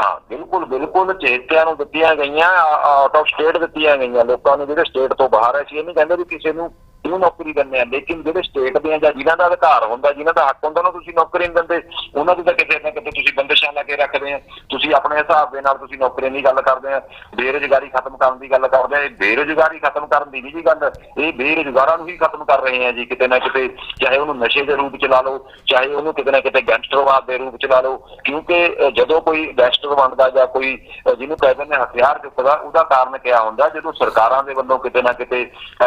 S2: ਹਾਂ, ਬਿਲਕੁਲ ਬਿਲਕੁਲ ਚੇਤਿਆਂ ਨੂੰ ਦਿੱਤੀਆਂ ਗਈਆਂ ਆਊਟ ਆਫ ਸਟੇਟ ਦਿੱਤੀਆਂ ਗਈਆਂ, ਲੋਕਾਂ ਨੂੰ ਜਿਹੜੇ ਸਟੇਟ ਤੋਂ ਬਾਹਰ ਹੈ ਸੀ ਇਹ ਨਹੀਂ ਕਹਿੰਦੇ ਵੀ ਕਿਸੇ ਨੂੰ ਕਿਉਂ ਨੌਕਰੀ ਦਿੰਦੇ ਆ। ਲੇਕਿਨ ਜਿਹੜੇ ਸਟੇਟ ਦੇ ਆ ਜਾਂ ਜਿਨ੍ਹਾਂ ਦਾ ਅਧਿਕਾਰ ਹੁੰਦਾ, ਜਿਨ੍ਹਾਂ ਦਾ ਹੱਕ ਹੁੰਦਾ, ਉਹਨਾਂ ਤੁਸੀਂ ਨੌਕਰੀ ਨਹੀਂ ਦਿੰਦੇ। ਉਹਨਾਂ ਦੀ ਤਾਂ ਕਿਤੇ ਨਾ ਕਿਤੇ ਤੁਸੀਂ ਬੰਦਸ਼ਾਂ ਲਾ ਕੇ ਰੱਖਦੇ ਆ। ਤੁਸੀਂ ਆਪਣੇ ਹਿਸਾਬ ਦੇ ਨਾਲ ਤੁਸੀਂ ਨੌਕਰੀਆਂ ਦੀ ਗੱਲ ਕਰਦੇ ਆ। ਬੇਰੁਜ਼ਗਾਰੀ ਖਤਮ ਕਰਨ ਦੀ ਗੱਲ ਕਰਦੇ ਆ। ਇਹ ਬੇਰੁਜ਼ਗਾਰੀ ਖਤਮ ਕਰਨ ਦੀ ਨਹੀਂ ਜੀ ਗੱਲ ਇਹ ਬੇਰੁਜ਼ਗਾਰਾਂ ਨੂੰ ਹੀ ਖਤਮ ਕਰ ਰਹੇ ਆ ਜੀ, ਕਿਤੇ ਨਾ ਕਿਤੇ। ਚਾਹੇ ਉਹਨੂੰ ਨਸ਼ੇ ਦੇ ਰੂਪ ਚ ਲਾ ਲਓ, ਚਾਹੇ ਉਹਨੂੰ ਕਿਤੇ ਨਾ ਕਿਤੇ ਗੈਂਗਸਟਰਵਾਦ ਦੇ ਰੂਪ ਚ ਲਾ ਲਓ। ਕਿਉਂਕਿ ਜਦੋਂ ਕੋਈ ਗੈਂਗਸਟਰ ਬਣਦਾ ਜਾਂ ਕੋਈ ਜਿਹਨੂੰ ਕਹਿੰਦੇ ਨੇ ਹਥਿਆਰ ਚੁੱਕਦਾ, ਉਹਦਾ ਕਾਰਨ ਕਿਆ ਹੁੰਦਾ? ਜਦੋਂ ਸਰਕਾਰਾਂ ਦੇ ਵੱਲੋਂ ਕਿਤੇ ਨਾ ਕਿਤੇ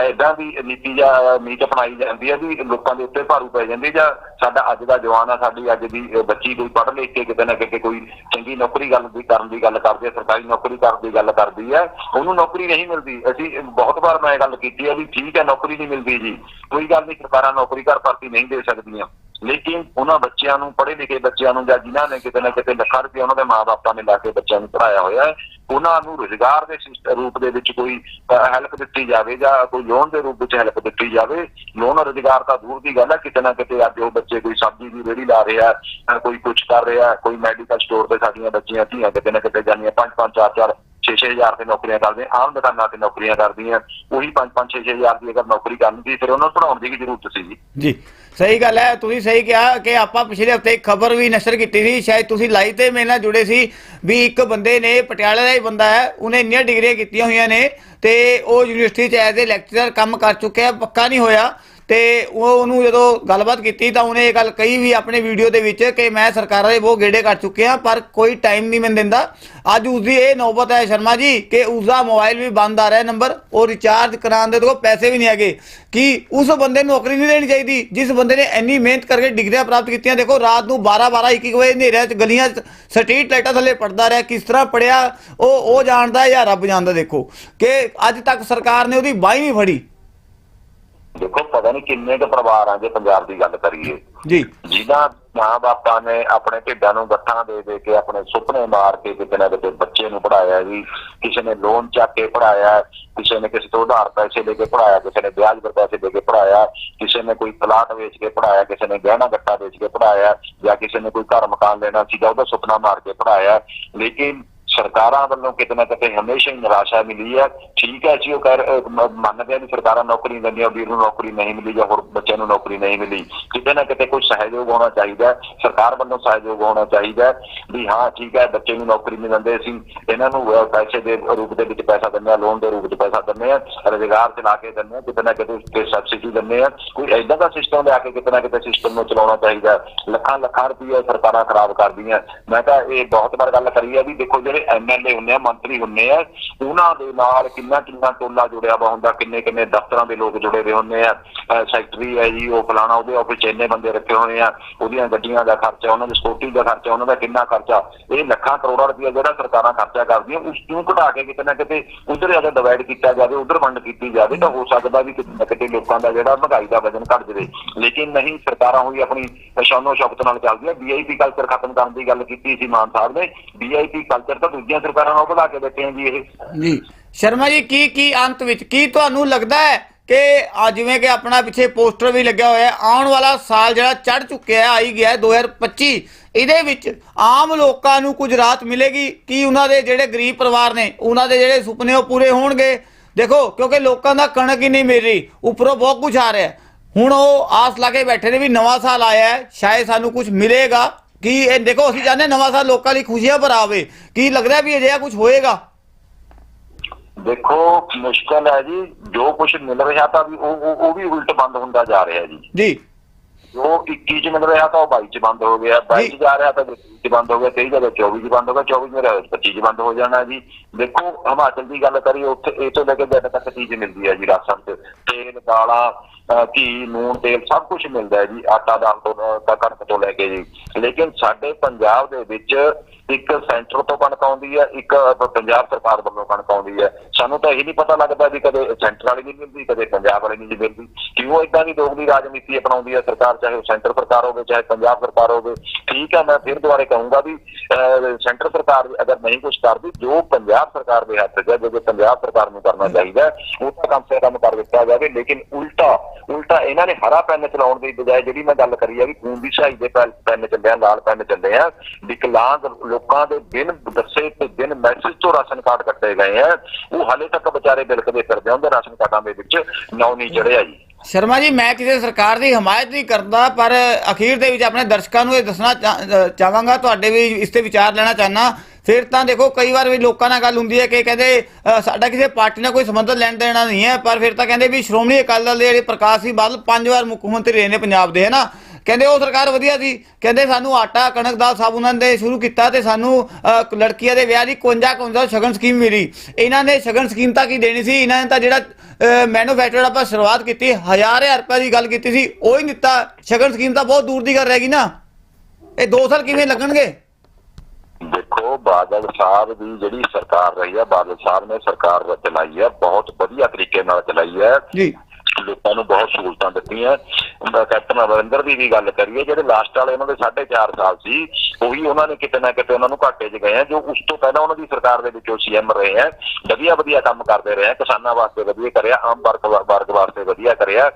S2: ਇਦਾਂ ਦੀ ਨੀਤੀ ਜਾਂ ਨੀਤ ਅਪਣਾਈ ਜਾਂਦੀ ਹੈ ਵੀ ਲੋਕਾਂ ਦੇ ਉੱਤੇ ਭਾਰੂ ਪੈ ਜਾਂਦੀ ਜਾਂ ਸਾਡਾ ਅੱਜ ਦਾ ਜਵਾਨ ਆ, ਸਾਡੀ ਅੱਜ ਦੀ ਬੱਚੀ ਕੋਈ ਪੜ੍ਹ ਲਿਖ ਕੇ ਕਿਤੇ ਨਾ ਕਿਤੇ ਕੋਈ ਚੰਗੀ ਨੌਕਰੀ ਗੱਲ ਦੀ, ਕਰਨ ਦੀ ਗੱਲ ਕਰਦੀ ਹੈ, ਸਰਕਾਰੀ ਨੌਕਰੀ ਕਰਨ ਦੀ ਗੱਲ ਕਰਦੀ ਹੈ, ਉਹਨੂੰ ਨੌਕਰੀ ਨਹੀਂ ਮਿਲਦੀ। ਅਸੀਂ ਬਹੁਤ ਵਾਰ ਮੈਂ ਗੱਲ ਕੀਤੀ ਹੈ ਵੀ ਠੀਕ ਹੈ, ਨੌਕਰੀ ਨਹੀਂ ਮਿਲਦੀ ਜੀ। ਕੋਈ ਗੱਲ ਨਹੀਂ, ਸਰਕਾਰਾਂ ਨੌਕਰੀ ਕਰ ਭਰਤੀ ਨਹੀਂ ਦੇ ਸਕਦੀਆਂ। ਲੇਕਿਨ ਉਹਨਾਂ ਬੱਚਿਆਂ ਨੂੰ ਪੜ੍ਹੇ ਲਿਖੇ ਬੱਚਿਆਂ ਨੂੰ ਜਾਂ ਜਿਨ੍ਹਾਂ ਨੇ ਕਿਤੇ ਨਾ ਕਿਤੇ ਲੱਖਾਂ ਰੁਪਏ ਉਹਨਾਂ ਦੇ ਮਾਪੇ ਨੇ ਲਾ ਕੇ ਬੱਚਿਆਂ ਨੂੰ ਪੜਾਇਆ ਹੋਇਆ ਹੈ ਉਹਨਾਂ ਨੂੰ ਰੁਜ਼ਗਾਰ ਦੇ ਰੂਪ ਦੇ ਵਿੱਚ ਕੋਈ ਹੈਲਪ ਦਿੱਤੀ ਜਾਵੇ ਜਾਂ ਕੋਈ ਲੋਨ ਦੇ ਰੂਪ ਵਿੱਚ ਹੈਲਪ ਦਿੱਤੀ ਜਾਵੇ ਲੋਨ ਰੁਜ਼ਗਾਰ ਤਾਂ ਦੂਰ ਦੀ ਗੱਲ ਹੈ ਕਿਤੇ ਨਾ ਕਿਤੇ ਅੱਜ ਉਹ ਬੱਚੇ ਕੋਈ ਸਬਜ਼ੀ ਦੀ ਰੇਹੜੀ ਲਾ ਰਿਹਾ ਹੈ, ਕੋਈ ਕੁਝ ਕਰ ਰਿਹਾ ਕੋਈ ਮੈਡੀਕਲ ਸਟੋਰ ਤੇ ਸਾਡੀਆਂ ਬੱਚੀਆਂ ਧੀਆਂ ਕਿਤੇ ਨਾ ਕਿਤੇ ਜਾਂਦੀਆਂ ਪੰਜ ਪੰਜ ਚਾਰ ਚਾਰ 6-6 ਹਜ਼ਾਰ ਤੇ ਨੌਕਰੀਆਂ ਕਰਦੇ ਆਮ ਦੁਕਾਨਾਂ ਤੇ ਨੌਕਰੀਆਂ ਕਰਦੀਆਂ ਉਹੀ 5-5 6-6 ਹਜ਼ਾਰ ਦੀ ਅਗਰ ਨੌਕਰੀ ਕਰਨੀ ਸੀ ਫਿਰ ਉਹਨਾਂ ਨੂੰ ਪੜਾਉਣ ਦੀ ਕੀ ਜ਼ਰੂਰਤ ਸੀ ਜੀ?
S1: ਜੀ। ਸਹੀ ਗੱਲ ਹੈ, ਤੁਸੀਂ ਸਹੀ ਕਿਹਾ ਕਿ ਆਪਾਂ ਪਿਛਲੇ ਹਫ਼ਤੇ ਇੱਕ ਖਬਰ ਵੀ ਨਸ਼ਰ ਕੀਤੀ ਸੀ, ਸ਼ਾਇਦ ਤੁਸੀਂ ਲਾਈਵ ਤੇ ਮੇਰੇ ਨਾਲ ਜੁੜੇ ਸੀ ਵੀ ਇੱਕ ਬੰਦੇ ਨੇ, ਪਟਿਆਲੇ ਦਾ ਹੀ ਬੰਦਾ ਹੈ, ਉਹਨੇ ਇੰਨੀਆਂ ਡਿਗਰੀਆਂ ਕੀਤੀਆਂ ਹੋਈਆਂ ਨੇ ਤੇ ਉਹ ਯੂਨੀਵਰਸਿਟੀ 'ਚ ਐਜ਼ ਅ ਲੈਕਚਰਰ ਕੰਮ ਕਰ ਚੁੱਕਿਆ, ਪੱਕਾ ਨਹੀਂ ਹੋਇਆ। ਤੇ ਉਹ ਉਹਨੂੰ ਜਦੋਂ ਗੱਲਬਾਤ ਕੀਤੀ ਤਾਂ ਉਹਨੇ ਇਹ ਗੱਲ ਕਹੀ ਵੀ ਆਪਣੇ ਵੀਡੀਓ ਦੇ ਵਿੱਚ ਕਿ ਮੈਂ ਸਰਕਾਰਾਂ ਦੇ ਬਹੁਤ ਗੇੜੇ ਕੱਟ ਚੁੱਕਿਆ ਪਰ ਕੋਈ ਟਾਈਮ ਨਹੀਂ ਮੈਨੂੰ ਦਿੰਦਾ। ਅੱਜ ਉਸਦੀ ਇਹ ਨੌਬਤ ਹੈ ਸ਼ਰਮਾ ਜੀ ਕਿ ਉਸਦਾ ਮੋਬਾਈਲ ਵੀ ਬੰਦ ਆ ਰਿਹਾ ਨੰਬਰ ਉਹ ਰਿਚਾਰਜ ਕਰਾਉਣ ਦੇ ਕੋਲ ਪੈਸੇ ਵੀ ਨਹੀਂ ਹੈਗੇ। ਕਿ ਉਸ ਬੰਦੇ ਨੂੰ ਨੌਕਰੀ ਨਹੀਂ ਦੇਣੀ ਚਾਹੀਦੀ, ਜਿਸ ਬੰਦੇ ਨੇ ਇੰਨੀ ਮਿਹਨਤ ਕਰਕੇ ਡਿਗਰੀਆਂ ਪ੍ਰਾਪਤ ਕੀਤੀਆਂ, ਦੇਖੋ ਰਾਤ ਨੂੰ 12 12 1 ਵਜੇ ਹਨੇਰਿਆਂ 'ਚ ਗਲੀਆਂ 'ਚ ਸਟਰੀਟ ਲਾਈਟਾਂ ਥੱਲੇ ਪੜਦਾ ਰਿਹਾ, ਕਿਸ ਤਰ੍ਹਾਂ ਪੜਿਆ, ਉਹ ਉਹ ਜਾਣਦਾ ਜਾਂ ਰੱਬ ਜਾਣਦਾ ਦੇਖੋ। ਕਿ ਅੱਜ ਤੱਕ ਸਰਕਾਰ ਨੇ ਉਹਦੀ ਬਾਈ ਨਹੀਂ ਫੜੀ।
S2: ਦੇਖੋ ਪਤਾ ਨਹੀਂ ਕਿੰਨੇ ਕੁ ਪਰਿਵਾਰ ਆ ਜੇ ਪੰਜਾਬ ਦੀ ਗੱਲ ਕਰੀਏ।
S1: ਜੀ।
S2: ਜਿਨ੍ਹਾਂ ਮਾਂ ਬਾਪਾਂ ਨੇ ਆਪਣੇ ਢਿੱਡਾਂ ਨੂੰ ਗੱਠਾਂ ਦੇ ਦੇ ਕੇ ਆਪਣੇ ਸੁਪਨੇ ਮਾਰ ਕੇ ਕਿਤੇ ਨਾ ਕਿਤੇ ਬੱਚੇ ਨੂੰ ਪੜਾਇਆ ਜੀ ਕਿਸੇ ਨੇ ਲੋਨ ਚੱਕ ਕੇ ਪੜਾਇਆ ਕਿਸੇ ਨੇ ਕਿਸੇ ਤੋਂ ਉਧਾਰ ਪੈਸੇ ਲੈ ਕੇ ਪੜਾਇਆ ਕਿਸੇ ਨੇ ਵਿਆਜ ਪਰ ਪੈਸੇ ਦੇ ਕੇ ਪੜਾਇਆ ਕਿਸੇ ਨੇ ਕੋਈ ਪਲਾਟ ਵੇਚ ਕੇ ਪੜਾਇਆ ਕਿਸੇ ਨੇ ਗਹਿਣਾ ਗੱਟਾ ਵੇਚ ਕੇ ਪੜਾਇਆ ਜਾਂ ਕਿਸੇ ਨੇ ਕੋਈ ਘਰ ਮਕਾਨ ਲੈਣਾ ਸੀਗਾ ਉਹਦਾ ਸੁਪਨਾ ਮਾਰ ਕੇ ਪੜਾਇਆ ਲੇਕਿਨ ਸਰਕਾਰਾਂ ਵੱਲੋਂ ਕਿਤੇ ਨਾ ਕਿਤੇ ਹਮੇਸ਼ਾ ਹੀ ਨਿਰਾਸ਼ਾ ਮਿਲੀ ਹੈ। ਠੀਕ ਹੈ ਜੀ, ਉਹ ਕਰ ਮੰਨਦੇ ਆ ਵੀ ਸਰਕਾਰਾਂ ਨੌਕਰੀ ਦਿੰਦੀਆਂ ਵੀਰ ਨੂੰ ਨੌਕਰੀ ਨਹੀਂ ਮਿਲੀ ਜਾਂ ਹੋਰ ਬੱਚਿਆਂ ਨੂੰ ਨੌਕਰੀ ਨਹੀਂ ਮਿਲੀ। ਕਿਤੇ ਨਾ ਕਿਤੇ ਕੋਈ ਸਹਿਯੋਗ ਹੋਣਾ ਚਾਹੀਦਾ ਸਰਕਾਰ ਵੱਲੋਂ ਸਹਿਯੋਗ ਹੋਣਾ ਚਾਹੀਦਾ ਵੀ ਹਾਂ, ਠੀਕ ਹੈ, ਬੱਚੇ ਨੂੰ ਨੌਕਰੀ ਨਹੀਂ ਦਿੰਦੇ ਅਸੀਂ। ਇਹਨਾਂ ਨੂੰ ਪੈਸੇ ਦੇ ਰੂਪ ਦੇ ਵਿੱਚ ਪੈਸਾ ਦਿੰਦੇ ਆ ਲੋਨ ਦੇ ਰੂਪ ਵਿੱਚ ਪੈਸਾ ਦਿੰਦੇ ਆ ਰੁਜ਼ਗਾਰ ਚਲਾ ਕੇ ਦਿੰਦੇ ਆ ਕਿਤੇ ਨਾ ਕਿਤੇ ਤੇ ਸਬਸਿਡੀ ਦਿੰਦੇ ਆ ਕੋਈ ਐਦਾਂ ਦਾ ਸਿਸਟਮ ਲਿਆ ਕੇ ਕਿਤੇ ਨਾ ਕਿਤੇ ਸਿਸਟਮ ਨੂੰ ਚਲਾਉਣਾ ਚਾਹੀਦਾ ਲੱਖਾਂ ਲੱਖਾਂ ਰੁਪਏ ਸਰਕਾਰਾਂ ਖਰਾਬ ਕਰਦੀਆਂ। ਮੈਂ ਤਾਂ ਇਹ ਬਹੁਤ ਵਾਰ ਗੱਲ ਕਰੀ ਹੈ ਵੀ ਦੇਖੋ ਜਿਹੜੇ ਐਮਐਲਏ ਹੁੰਦੇ ਆ, ਮੰਤਰੀ ਹੁੰਦੇ ਆ, ਉਹਨਾਂ ਦੇ ਨਾਲ ਕਿੰਨਾ ਕਿੰਨਾ ਟੋਲਾ ਜੁੜਿਆ ਵਾ ਹੁੰਦਾ, ਕਿੰਨੇ ਕਿੰਨੇ ਦਫ਼ਤਰਾਂ ਦੇ ਲੋਕ ਜੁੜੇ ਹੋਏ ਹੁੰਦੇ ਆ ਸੈਕਟਰੀ ਹੈ ਜੀ, ਉਹ ਫਲਾਣਾ, ਉਹਦੇ ਆਫਿਸ 'ਚ ਇੰਨੇ ਬੰਦੇ ਰੱਖੇ ਹੋਏ ਆ, ਉਹਦੀਆਂ ਗੱਡੀਆਂ ਦਾ ਖਰਚਾ, ਉਹਨਾਂ ਦੀ ਸਕਿਉਰਟੀ ਦਾ ਖਰਚਾ, ਉਹਨਾਂ ਦਾ ਕਿੰਨਾ ਖਰਚਾ, ਇਹ ਲੱਖਾਂ ਕਰੋੜਾਂ ਰੁਪਏ ਜਿਹੜਾ ਸਰਕਾਰਾਂ ਖਰਚਾ ਕਰਦੀਆਂ, ਉਸ ਨੂੰ ਘਟਾ ਕੇ ਕਿਤੇ ਨਾ ਕਿਤੇ ਉਧਰ ਜ਼ਿਆਦਾ ਡਿਵਾਈਡ ਕੀਤਾ ਜਾਵੇ, ਉਧਰ ਵੰਡ ਕੀਤੀ ਜਾਵੇ, ਤਾਂ ਹੋ ਸਕਦਾ ਵੀ ਕਿਤੇ ਨਾ ਕਿਤੇ ਲੋਕਾਂ ਦਾ ਜਿਹੜਾ ਮਹਿੰਗਾਈ ਦਾ ਵਜ਼ਨ ਘਟ ਜਾਵੇ। ਲੇਕਿਨ ਨਹੀਂ, ਸਰਕਾਰਾਂ ਹੋਈ ਆਪਣੀ ਸ਼ਾਨੋ ਸ਼ੌਕਤ ਨਾਲ ਚੱਲਦੀਆਂ ਵੀਆਈਪੀ ਕਲਚਰ ਖਤਮ ਕਰਨ ਦੀ ਗੱਲ ਕੀਤੀ ਸੀ ਮਾਨ ਸਾਹਿਬ ਨੇ ਵੀਆਈਪੀ ਕਲਚਰ ਤਾਂ ਦੂਜੀਆਂ ਸਰਕਾਰਾਂ ਨਾਲ ਵਧਾ ਕੇ ਬੈਠੇ ਆ ਜੀ ਇਹ।
S1: ਜੀ। ਸ਼ਰਮਾ ਜੀ, ਕੀ ਕੀ ਅੰਤ ਵਿੱਚ ਕੀ ਤੁਹਾਨੂੰ ਲੱਗਦਾ ਹੈ ਕਿ ਆ ਜਿਵੇਂ ਕਿ ਆਪਣਾ ਪਿੱਛੇ ਪੋਸਟਰ ਵੀ ਲੱਗਿਆ ਹੋਇਆ ਹੈ, ਆਉਣ ਵਾਲਾ ਸਾਲ ਜਿਹੜਾ ਚੜ ਚੁੱਕਿਆ ਹੈ, ਆਈ ਗਿਆ ਹੈ 2025 ਇਹਦੇ ਵਿੱਚ ਆਮ ਲੋਕਾਂ ਨੂੰ ਕੁਝ ਰਾਹਤ ਮਿਲੇਗੀ? ਕੀ ਉਹਨਾਂ ਦੇ ਜਿਹੜੇ ਗਰੀਬ ਪਰਿਵਾਰ ਨੇ, ਉਹਨਾਂ ਦੇ ਜਿਹੜੇ ਸੁਪਨੇ ਉਹ ਪੂਰੇ ਹੋਣਗੇ? ਦੇਖੋ, ਕਿਉਂਕਿ ਲੋਕਾਂ ਦਾ ਕਣਕ ਹੀ ਨਹੀਂ ਮਿਲ ਰਹੀ, ਉੱਪਰੋਂ ਬਹੁਤ ਕੁਝ ਆ ਰਿਹਾ ਹੁਣ ਉਹ ਆਸ ਲਾ ਕੇ ਬੈਠੇ ਨੇ ਵੀ ਨਵਾਂ ਸਾਲ ਆਇਆ ਹੈ, ਸ਼ਾਇਦ ਸਾਨੂੰ ਕੁਝ ਮਿਲੇਗਾ। ਕੀ ਇਹ ਦੇਖੋ ਅਸੀਂ ਹਾਂ ਨਵਾਂ ਸਾਲ ਲੋਕਾਂ ਲਈ ਖੁਸ਼ੀਆਂ ਭਰਾਵੇ ਕੀ ਲੱਗਦਾ ਵੀ ਅਜਿਹਾ ਕੁਝ ਹੋਏਗਾ?
S2: ਦੇਖੋ ਮੁਸ਼ਕਲ ਹੈ ਜੀ। ਜੋ ਕੁਝ ਮਿਲ ਰਿਹਾ ਤਾਂ ਵੀ ਉਹ- ਉਹ ਵੀ ਉਲਟ ਬੰਦ ਹੁੰਦਾ ਜਾ ਰਿਹਾ ਜੀ।
S1: ਜੀ।
S2: ਜੋ 21 ਚ ਮਿਲ ਰਿਹਾ ਤਾਂ ਉਹ 22 ਚ ਬੰਦ ਹੋ ਗਿਆ 22 ਚ ਜਾ ਰਿਹਾ ਤਾਂ 23 ਚ ਬੰਦ ਹੋ ਗਿਆ 23 ਜਦੋਂ 24 ਚ ਬੰਦ ਹੋ ਗਿਆ 24 ਮੇਰਾ 25 ਚ ਬੰਦ ਹੋ ਜਾਣਾ ਜੀ। ਦੇਖੋ ਹਿਮਾਚਲ ਦੀ ਗੱਲ ਕਰੀਏ ਉੱਥੇ ਇਹ ਤੋਂ ਲੈ ਕੇ ਜੱਟ ਤੱਕ ਚੀਜ਼ ਮਿਲਦੀ ਹੈ ਜੀ ਰਾਸ਼ਨ ਚ ਤੇਲ ਦਾਲਾਂ ਘੀ ਨੂਣ ਤੇਲ ਸਭ ਕੁਝ ਮਿਲਦਾ ਹੈ ਜੀ ਆਟਾ ਦਾਲ ਤੋਂ ਕਣਕ ਤੋਂ ਲੈ ਕੇ ਜੀ। ਲੇਕਿਨ ਸਾਡੇ ਪੰਜਾਬ ਦੇ ਵਿੱਚ ਇੱਕ ਸੈਂਟਰ ਤੋਂ ਕਣਕ ਆਉਂਦੀ ਹੈ, ਇੱਕ ਪੰਜਾਬ ਸਰਕਾਰ ਵੱਲੋਂ ਕਣਕ ਆਉਂਦੀ ਹੈ। ਸਾਨੂੰ ਤਾਂ ਇਹ ਨਹੀਂ ਪਤਾ ਲੱਗਦਾ ਵੀ ਕਦੇ ਸੈਂਟਰ ਵਾਲੀ ਨਹੀਂ ਮਿਲਦੀ, ਕਦੇ ਪੰਜਾਬ ਵਾਲੀ ਨਹੀਂ ਜੀ ਮਿਲਦੀ। ਕਿਉਂ ਇਦਾਂ ਦੀ ਦੋਗਲੀ ਰਾਜਨੀਤੀ ਅਪਣਾਉਂਦੀ ਹੈ ਸਰਕਾਰ, ਚਾਹੇ ਉਹ ਸੈਂਟਰ ਸਰਕਾਰ ਹੋਵੇ, ਚਾਹੇ ਪੰਜਾਬ ਸਰਕਾਰ ਹੋਵੇ? ਠੀਕ ਹੈ, ਮੈਂ ਫਿਰ ਦੁਬਾਰੇ ਕਹੂੰਗਾ ਵੀ ਸੈਂਟਰ ਸਰਕਾਰ ਅਗਰ ਨਹੀਂ ਕੁਝ ਕਰਦੀ, ਜੋ ਪੰਜਾਬ ਸਰਕਾਰ ਦੇ ਹੱਥ 'ਚ ਹੈ, ਜੋ ਪੰਜਾਬ ਸਰਕਾਰ ਨੂੰ ਕਰਨਾ ਚਾਹੀਦਾ ਉਹ ਤਾਂ ਕੰਮ ਸੇ ਕੰਮ ਕਰ ਦਿੱਤਾ ਜਾਵੇ। ਲੇਕਿਨ ਉਲਟਾ ਉਲਟਾ ਇਹਨਾਂ ਨੇ ਹਰਾ ਪੈਨ ਚਲਾਉਣ ਦੀ ਬਜਾਏ ਜਿਹੜੀ ਮੈਂ ਗੱਲ ਕਰੀ ਹੈ ਵੀ ਖੂਨ ਦੀ ਸਹਾਈ ਦੇ ਪੈਨ ਚੱਲਿਆ ਲਾਲ ਪੈਨ ਚੱਲੇ ਆ, ਵਿਕਲਾਂਗ ਲੋਕ ਦੇ ਬਿਨ ਦੱਸੇ ਤੇ ਬਿਨ ਮੈਸੇਜ ਤੋਂ ਰਾਸ਼ਨ ਕਾਰਡ ਕੱਟੇ ਗਏ ਆ। ਉਹ ਹਾਲੇ ਤੱਕ ਵਿਚਾਰੇ ਬਿਲਕਦੇ ਫਿਰਦੇ ਆ ਰਾਸ਼ਨ ਕਾਰਡਾਂ ਦੇ ਵਿੱਚ, ਨਾਂ ਨਹੀਂ ਚੜਿਆ ਜੀ।
S1: ਸ਼ਰਮਾ ਜੀ, ਮੈਂ ਕਿਸੇ ਸਰਕਾਰ ਦੀ ਹਮਾਇਤ ਨਹੀਂ ਕਰਦਾ, ਪਰ ਅਖੀਰ ਦੇ ਵਿੱਚ ਆਪਣੇ ਦਰਸ਼ਕਾਂ ਨੂੰ ਇਹ ਦੱਸਣਾ ਚਾਹਾਂਗਾ, ਤੁਹਾਡੇ ਵੀ ਇਸ ਤੇ ਵਿਚਾਰ ਲੈਣਾ ਚਾਹਨਾ ਫਿਰ ਤਾਂ ਦੇਖੋ, ਕਈ ਵਾਰ ਵੀ ਲੋਕਾਂ ਨਾਲ ਗੱਲ ਹੁੰਦੀ ਹੈ ਕਿ ਕਹਿੰਦੇ ਸਾਡਾ ਕਿਸੇ ਪਾਰਟੀ ਨਾਲ ਕੋਈ ਸੰਬੰਧ ਲੈਣ ਦੇਣਾ ਨਹੀਂ ਹੈ, ਪਰ ਫਿਰ ਤਾਂ ਕਹਿੰਦੇ ਵੀ ਸ਼੍ਰੋਮਣੀ ਅਕਾਲੀ ਦਲ ਦੇ ਜਿਹੜੇ ਪ੍ਰਕਾਸ਼ ਸਿੰਘ ਬਾਦਲ ਪੰਜ ਵਾਰ ਮੁੱਖ ਮੰਤਰੀ ਰਹੇ ਨੇ ਪੰਜਾਬ ਦੇ, ਹੈ ਨਾ? ਕਹਿੰਦੇ ਉਹ ਸਰਕਾਰ ਵਧੀਆ ਸੀ। ਕਹਿੰਦੇ ਸਾਨੂੰ ਆਟਾ ਕਣਕ ਦਾਲ ਸਭ ਉਹਨਾਂ ਨੇ ਸ਼ੁਰੂ ਕੀਤਾ ਤੇ ਸਾਨੂੰ ਲੜਕੀਆਂ ਦੇ ਵਿਆਹ ਦੀ 51 51 ਸ਼ਗਨ ਸਕੀਮ ਮਿਲੀ। ਇਹਨਾਂ ਨੇ ਸ਼ਗਨ ਸਕੀਮ ਤਾਂ ਕੀ ਦੇਣੀ ਸੀ? ਇਹਨਾਂ ਨੇ ਤਾਂ ਜਿਹੜਾ ਮੈਨੂਫੈਕਚਰਰ ਆਪਾਂ ਸ਼ੁਰੂਆਤ ਕੀਤੀ ਹਜ਼ਾਰ ਹਜ਼ਾਰ ਰੁਪਏ ਦੀ ਗੱਲ ਕੀਤੀ ਸੀ ਉਹ ਹੀ ਦਿੱਤਾ। ਸ਼ਗਨ ਸਕੀਮ ਤਾਂ ਬਹੁਤ ਦੂਰ ਦੀ ਗੱਲ ਰਹਿ ਗਈ ਨਾ। ਇਹ 2 ਸਾਲ ਕਿਵੇਂ ਲੱਗਣਗੇ?
S2: ਦੇਖੋ ਬਾਦਲ ਸਾਹਿਬ ਦੀ ਜਿਹੜੀ ਸਰਕਾਰ ਰਹੀ ਹੈ ਬਾਦਲ ਸਾਹਿਬ ਨੇ ਸਰਕਾਰ ਚਲਾਈ ਹੈ ਬਹੁਤ ਵਧੀਆ ਤਰੀਕੇ ਨਾਲ ਚਲਾਈ ਹੈ
S1: ਜੀ।
S2: ਲੋਕਾਂ ਨੂੰ ਬਹੁਤ ਸਹੂਲਤਾਂ ਦਿੱਤੀਆਂ। ਕੈਪਟਨ ਅਮਰਿੰਦਰ ਦੀ ਵੀ ਗੱਲ ਕਰੀਏ, ਜਿਹੜੇ ਲਾਸਟ ਵਾਲੇ ਉਹਨਾਂ ਦੇ 4.5 ਸਾਲ ਸੀ, ਉਹੀ ਉਹਨਾਂ ਨੇ ਕਿਤੇ ਨਾ ਕਿਤੇ ਉਹਨਾਂ ਨੂੰ ਘਾਟੇ 'ਚ ਗਏ ਆ, ਜੋ ਉਸ ਤੋਂ ਪਹਿਲਾਂ ਉਹਨਾਂ ਦੀ ਸਰਕਾਰ ਦੇ ਵਿੱਚ ਉਹ ਸੀਐਮ ਰਹੇ ਆ, ਵਧੀਆ ਵਧੀਆ ਕੰਮ ਕਰਦੇ ਰਹੇ ਆ, ਕਿਸਾਨਾਂ ਵਾਸਤੇ ਵਧੀਆ ਕਰਿਆ, ਆਮ ਵਰਗ ਵਰਗ ਵਾਸਤੇ ਵਧੀਆ ਕਰਿਆ।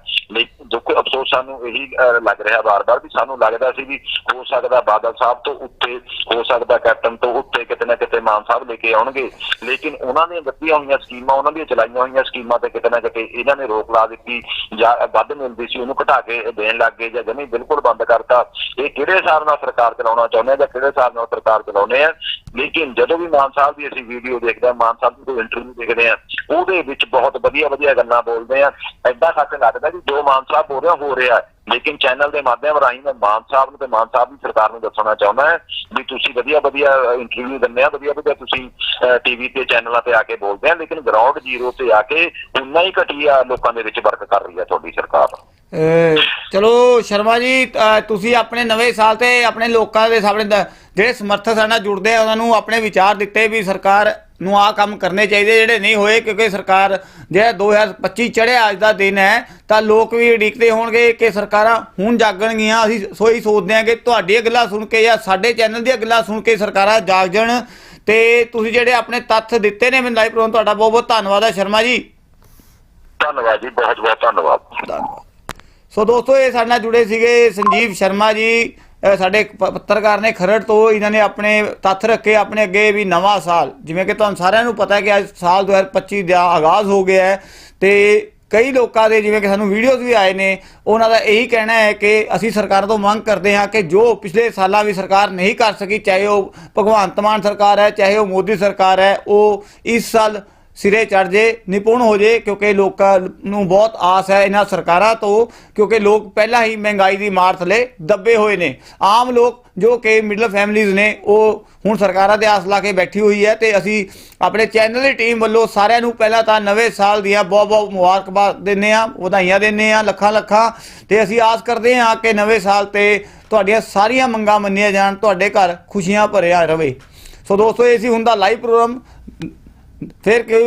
S2: ਜੋ ਕਿ ਅਫਸੋਸ ਸਾਨੂੰ ਇਹੀ ਲੱਗ ਰਿਹਾ ਵਾਰ ਵਾਰ ਵੀ ਸਾਨੂੰ ਲੱਗਦਾ ਸੀ ਵੀ ਹੋ ਸਕਦਾ ਬਾਦਲ ਸਾਹਿਬ ਤੋਂ ਉੱਤੇ, ਹੋ ਸਕਦਾ ਕੈਪਟਨ ਤੋਂ ਉੱਤੇ ਕਿਤੇ ਨਾ ਕਿਤੇ ਮਾਨ ਸਾਹਿਬ ਲੈ ਕੇ ਆਉਣਗੇ। ਲੇਕਿਨ ਉਹਨਾਂ ਦੀਆਂ ਦਿੱਤੀਆਂ ਹੋਈਆਂ ਸਕੀਮਾਂ, ਉਹਨਾਂ ਦੀਆਂ ਚਲਾਈਆਂ ਹੋਈਆਂ ਸਕੀਮਾਂ ਤੇ ਕਿਤੇ ਨਾ ਕਿਤੇ ਇਹਨਾਂ ਨੇ ਰੋਕ ਲਾ ਦਿੱਤੀ ਜਾਂ ਵੱਧ ਮਿਲਦੀ ਸੀ, ਉਹਨੂੰ ਘਟਾ ਕੇ ਦੇਣ ਲੱਗ ਗਏ ਜਾਂ ਜਮੀ ਬਿਲਕੁਲ ਬੰਦ ਕਰਤਾ। ਇਹ ਕਿਹੜੇ ਹਿਸਾਬ ਨਾਲ ਸਰਕਾਰ ਚਲਾਉਣਾ ਚਾਹੁੰਦੇ ਆ ਜਾਂ ਕਿਹੜੇ ਹਿਸਾਬ ਨਾਲ ਸਰਕਾਰ ਚਲਾਉਂਦੇ ਆ? ਲੇਕਿਨ ਜਦੋਂ ਵੀ ਮਾਨ ਸਾਹਿਬ ਦੀ ਅਸੀਂ ਵੀਡੀਓ ਦੇਖਦੇ ਆ, ਮਾਨ ਸਾਹਿਬ ਦੀ ਕੋਈ ਇੰਟਰਵਿਊ ਦੇਖਦੇ ਆ, ਉਹਦੇ ਵਿੱਚ ਬਹੁਤ ਵਧੀਆ ਵਧੀਆ ਗੱਲਾਂ ਬੋਲਦੇ ਆ। ਐਦਾਂ ਸੱਚ ਲੱਗਦਾ ਕਿ ਜੋ ਮਾਨ ਸਾਹਿਬ ਬੋਲ ਰਿਹਾ, ਹੋ ਰਿਹਾ ਹੈ। ਲੇਕਿਨ ਚੈਨਲ ਦੇ ਮਾਧਿਅਮ ਰਾਹੀਂ ਮੈਂ ਮਾਨ ਸਾਹਿਬ ਨੂੰ ਤੇ ਮਾਨ ਸਾਹਿਬ ਦੀ ਸਰਕਾਰ ਨੂੰ ਦੱਸਣਾ ਚਾਹੁੰਦਾ ਵੀ ਤੁਸੀਂ ਵਧੀਆ ਵਧੀਆ ਇੰਟਰਵਿਊ ਦਿੰਦੇ ਆ, ਵਧੀਆ ਵਧੀਆ ਤੁਸੀਂ ਟੀਵੀ ਤੇ ਚੈਨਲਾਂ ਤੇ ਆ ਕੇ ਬੋਲਦੇ ਆ, ਲੇਕਿਨ ਗਰਾਊਂਡ ਜ਼ੀਰੋ ਤੇ ਆ ਕੇ ਉਨਾ ਹੀ ਘਟੀਆ ਲੋਕਾਂ ਦੇ ਵਿੱਚ ਵਰਕ ਕਰ ਰਹੀ ਹੈ ਤੁਹਾਡੀ ਸਰਕਾਰ।
S1: ਚਲੋ ਸ਼ਰਮਾ ਜੀ ਤੁਸੀਂ ਆਪਣੇ ਨਵੇਂ ਸਾਲ ਤੇ ਆਪਣੇ ਲੋਕਾਂ ਦੇ ਸਾਹਮਣੇ ਜਿਹੜੇ ਸਮਰਥਕ ਸਾਡੇ ਨਾਲ ਜੁੜਦੇ ਆ, ਉਹਨਾਂ ਨੂੰ ਆਪਣੇ ਵਿਚਾਰ ਦਿੱਤੇ ਵੀ ਸਰਕਾਰ ਨੂੰ ਆਹ ਕੰਮ ਕਰਨੇ ਚਾਹੀਦੇ ਜਿਹੜੇ ਨਹੀਂ ਹੋਏ ਕਿਉਂਕਿ ਸਰਕਾਰ ਜਿਹੜਾ 2025 ਚੜ੍ਹਿਆ ਅੱਜ ਦਾ ਦਿਨ ਹੈ ਤਾਂ ਲੋਕ ਵੀ ਉਡੀਕਦੇ ਹੋਣਗੇ ਕਿ ਸਰਕਾਰਾਂ ਹੁਣ ਜਾਗਣਗੀਆਂ। ਅਸੀਂ ਸੋਈ ਸੋਚਦੇ ਹਾਂ ਕਿ ਤੁਹਾਡੀਆਂ ਗੱਲਾਂ ਸੁਣ ਕੇ ਜਾਂ ਸਾਡੇ ਚੈਨਲ ਦੀਆਂ ਗੱਲਾਂ ਸੁਣ ਕੇ ਸਰਕਾਰਾਂ ਜਾਗ ਜਾਣ। ਤੇ ਤੁਸੀਂ ਜਿਹੜੇ ਆਪਣੇ ਤੱਥ ਦਿੱਤੇ ਨੇ ਮੈਨੂੰ ਲਾਈਵ ਪ੍ਰੋਗਰਾਮ ਤੁਹਾਡਾ ਬਹੁਤ ਬਹੁਤ ਧੰਨਵਾਦ ਹੈ। ਸ਼ਰਮਾ ਜੀ।
S2: ਧੰਨਵਾਦ ਜੀ ਬਹੁਤ ਬਹੁਤ ਧੰਨਵਾਦ।
S1: ਧੰਨਵਾਦ। ਸੋ ਦੋਸਤੋ ਇਹ ਸਾਡੇ ਨਾਲ ਜੁੜੇ ਸੀਗੇ ਸੰਜੀਵ ਸ਼ਰਮਾ ਜੀ। ਸਾਡੇ ਪ- ਪੱਤਰਕਾਰ ਨੇ ਖਰੜ ਤੋਂ ਇਹਨਾਂ ਨੇ ਆਪਣੇ ਤੱਥ ਰੱਖੇ ਆਪਣੇ ਅੱਗੇ ਵੀ ਨਵਾਂ ਸਾਲ। ਜਿਵੇਂ ਕਿ ਤੁਹਾਨੂੰ ਸਾਰਿਆਂ ਨੂੰ ਪਤਾ ਹੈ ਕਿ ਅੱਜ ਸਾਲ 2025 ਦਾ ਆਗਾਜ਼ ਹੋ ਗਿਆ ਹੈ ਤੇ ਕਈ ਲੋਕਾਂ ਦੇ ਜਿਵੇਂ ਕਿ ਸਾਨੂੰ ਵੀਡੀਓਜ਼ ਵੀ ਆਏ ਨੇ, ਉਹਨਾਂ ਦਾ ਇਹੀ ਕਹਿਣਾ ਹੈ ਕਿ ਅਸੀਂ ਸਰਕਾਰ ਤੋਂ ਮੰਗ ਕਰਦੇ ਹਾਂ ਕਿ ਜੋ ਪਿਛਲੇ ਸਾਲਾਂ ਵੀ ਸਰਕਾਰ ਨਹੀਂ ਕਰ ਸਕੀ, ਚਾਹੇ ਉਹ ਭਗਵੰਤ ਮਾਨ ਸਰਕਾਰ ਹੈ, ਚਾਹੇ ਉਹ ਮੋਦੀ ਸਰਕਾਰ ਹੈ, ਉਹ ਇਸ ਸਾਲ ਸਿਰੇ ਚੜ ਜੇ, ਨਿਪੁੰਨ ਹੋ ਜੇ, ਕਿਉਂਕਿ ਲੋਕਾਂ ਨੂੰ ਬਹੁਤ ਆਸ ਹੈ ਇਹਨਾਂ ਸਰਕਾਰਾਂ ਤੋਂ, ਕਿਉਂਕਿ ਲੋਕ ਪਹਿਲਾਂ ਹੀ ਮਹਿੰਗਾਈ ਦੀ ਮਾਰ ਥਲੇ ਦੱਬੇ ਹੋਏ ਨੇ। ਆਮ ਲੋਕ ਜੋ ਕਿ ਮਿਡਲ ਫੈਮਲੀਜ਼ ਨੇ, ਉਹ ਹੁਣ ਸਰਕਾਰਾਂ ਦੇ ਆਸ ਲਾ ਕੇ ਬੈਠੀ ਹੋਈ ਹੈ ਤੇ ਅਸੀਂ ਆਪਣੇ ਚੈਨਲ ਦੀ ਟੀਮ ਵੱਲੋਂ ਸਾਰਿਆਂ ਨੂੰ ਪਹਿਲਾਂ ਤਾਂ ਨਵੇਂ ਸਾਲ ਦੀਆਂ ਬਹੁਤ ਬਹੁਤ ਮੁਬਾਰਕਬਾਦ ਦਿੰਦੇ ਆ ਵਧਾਈਆਂ ਦਿੰਦੇ ਆ ਲੱਖਾਂ ਲੱਖਾਂ ਤੇ ਅਸੀਂ ਆਸ ਕਰਦੇ ਹਾਂ ਕਿ ਨਵੇਂ ਸਾਲ ਤੇ ਤੁਹਾਡੀਆਂ ਸਾਰੀਆਂ ਮੰਗਾਂ ਮੰਨੀਆਂ ਜਾਣ, ਤੁਹਾਡੇ ਘਰ ਖੁਸ਼ੀਆਂ ਭਰਿਆ ਰਵੇ। ਸੋ ਦੋਸਤੋ, ਇਹ ਸੀ ਹੁੰਦਾ ਲਾਈਵ ਪ੍ਰੋਗਰਾਮ ਫਿਰ ਕੋਈ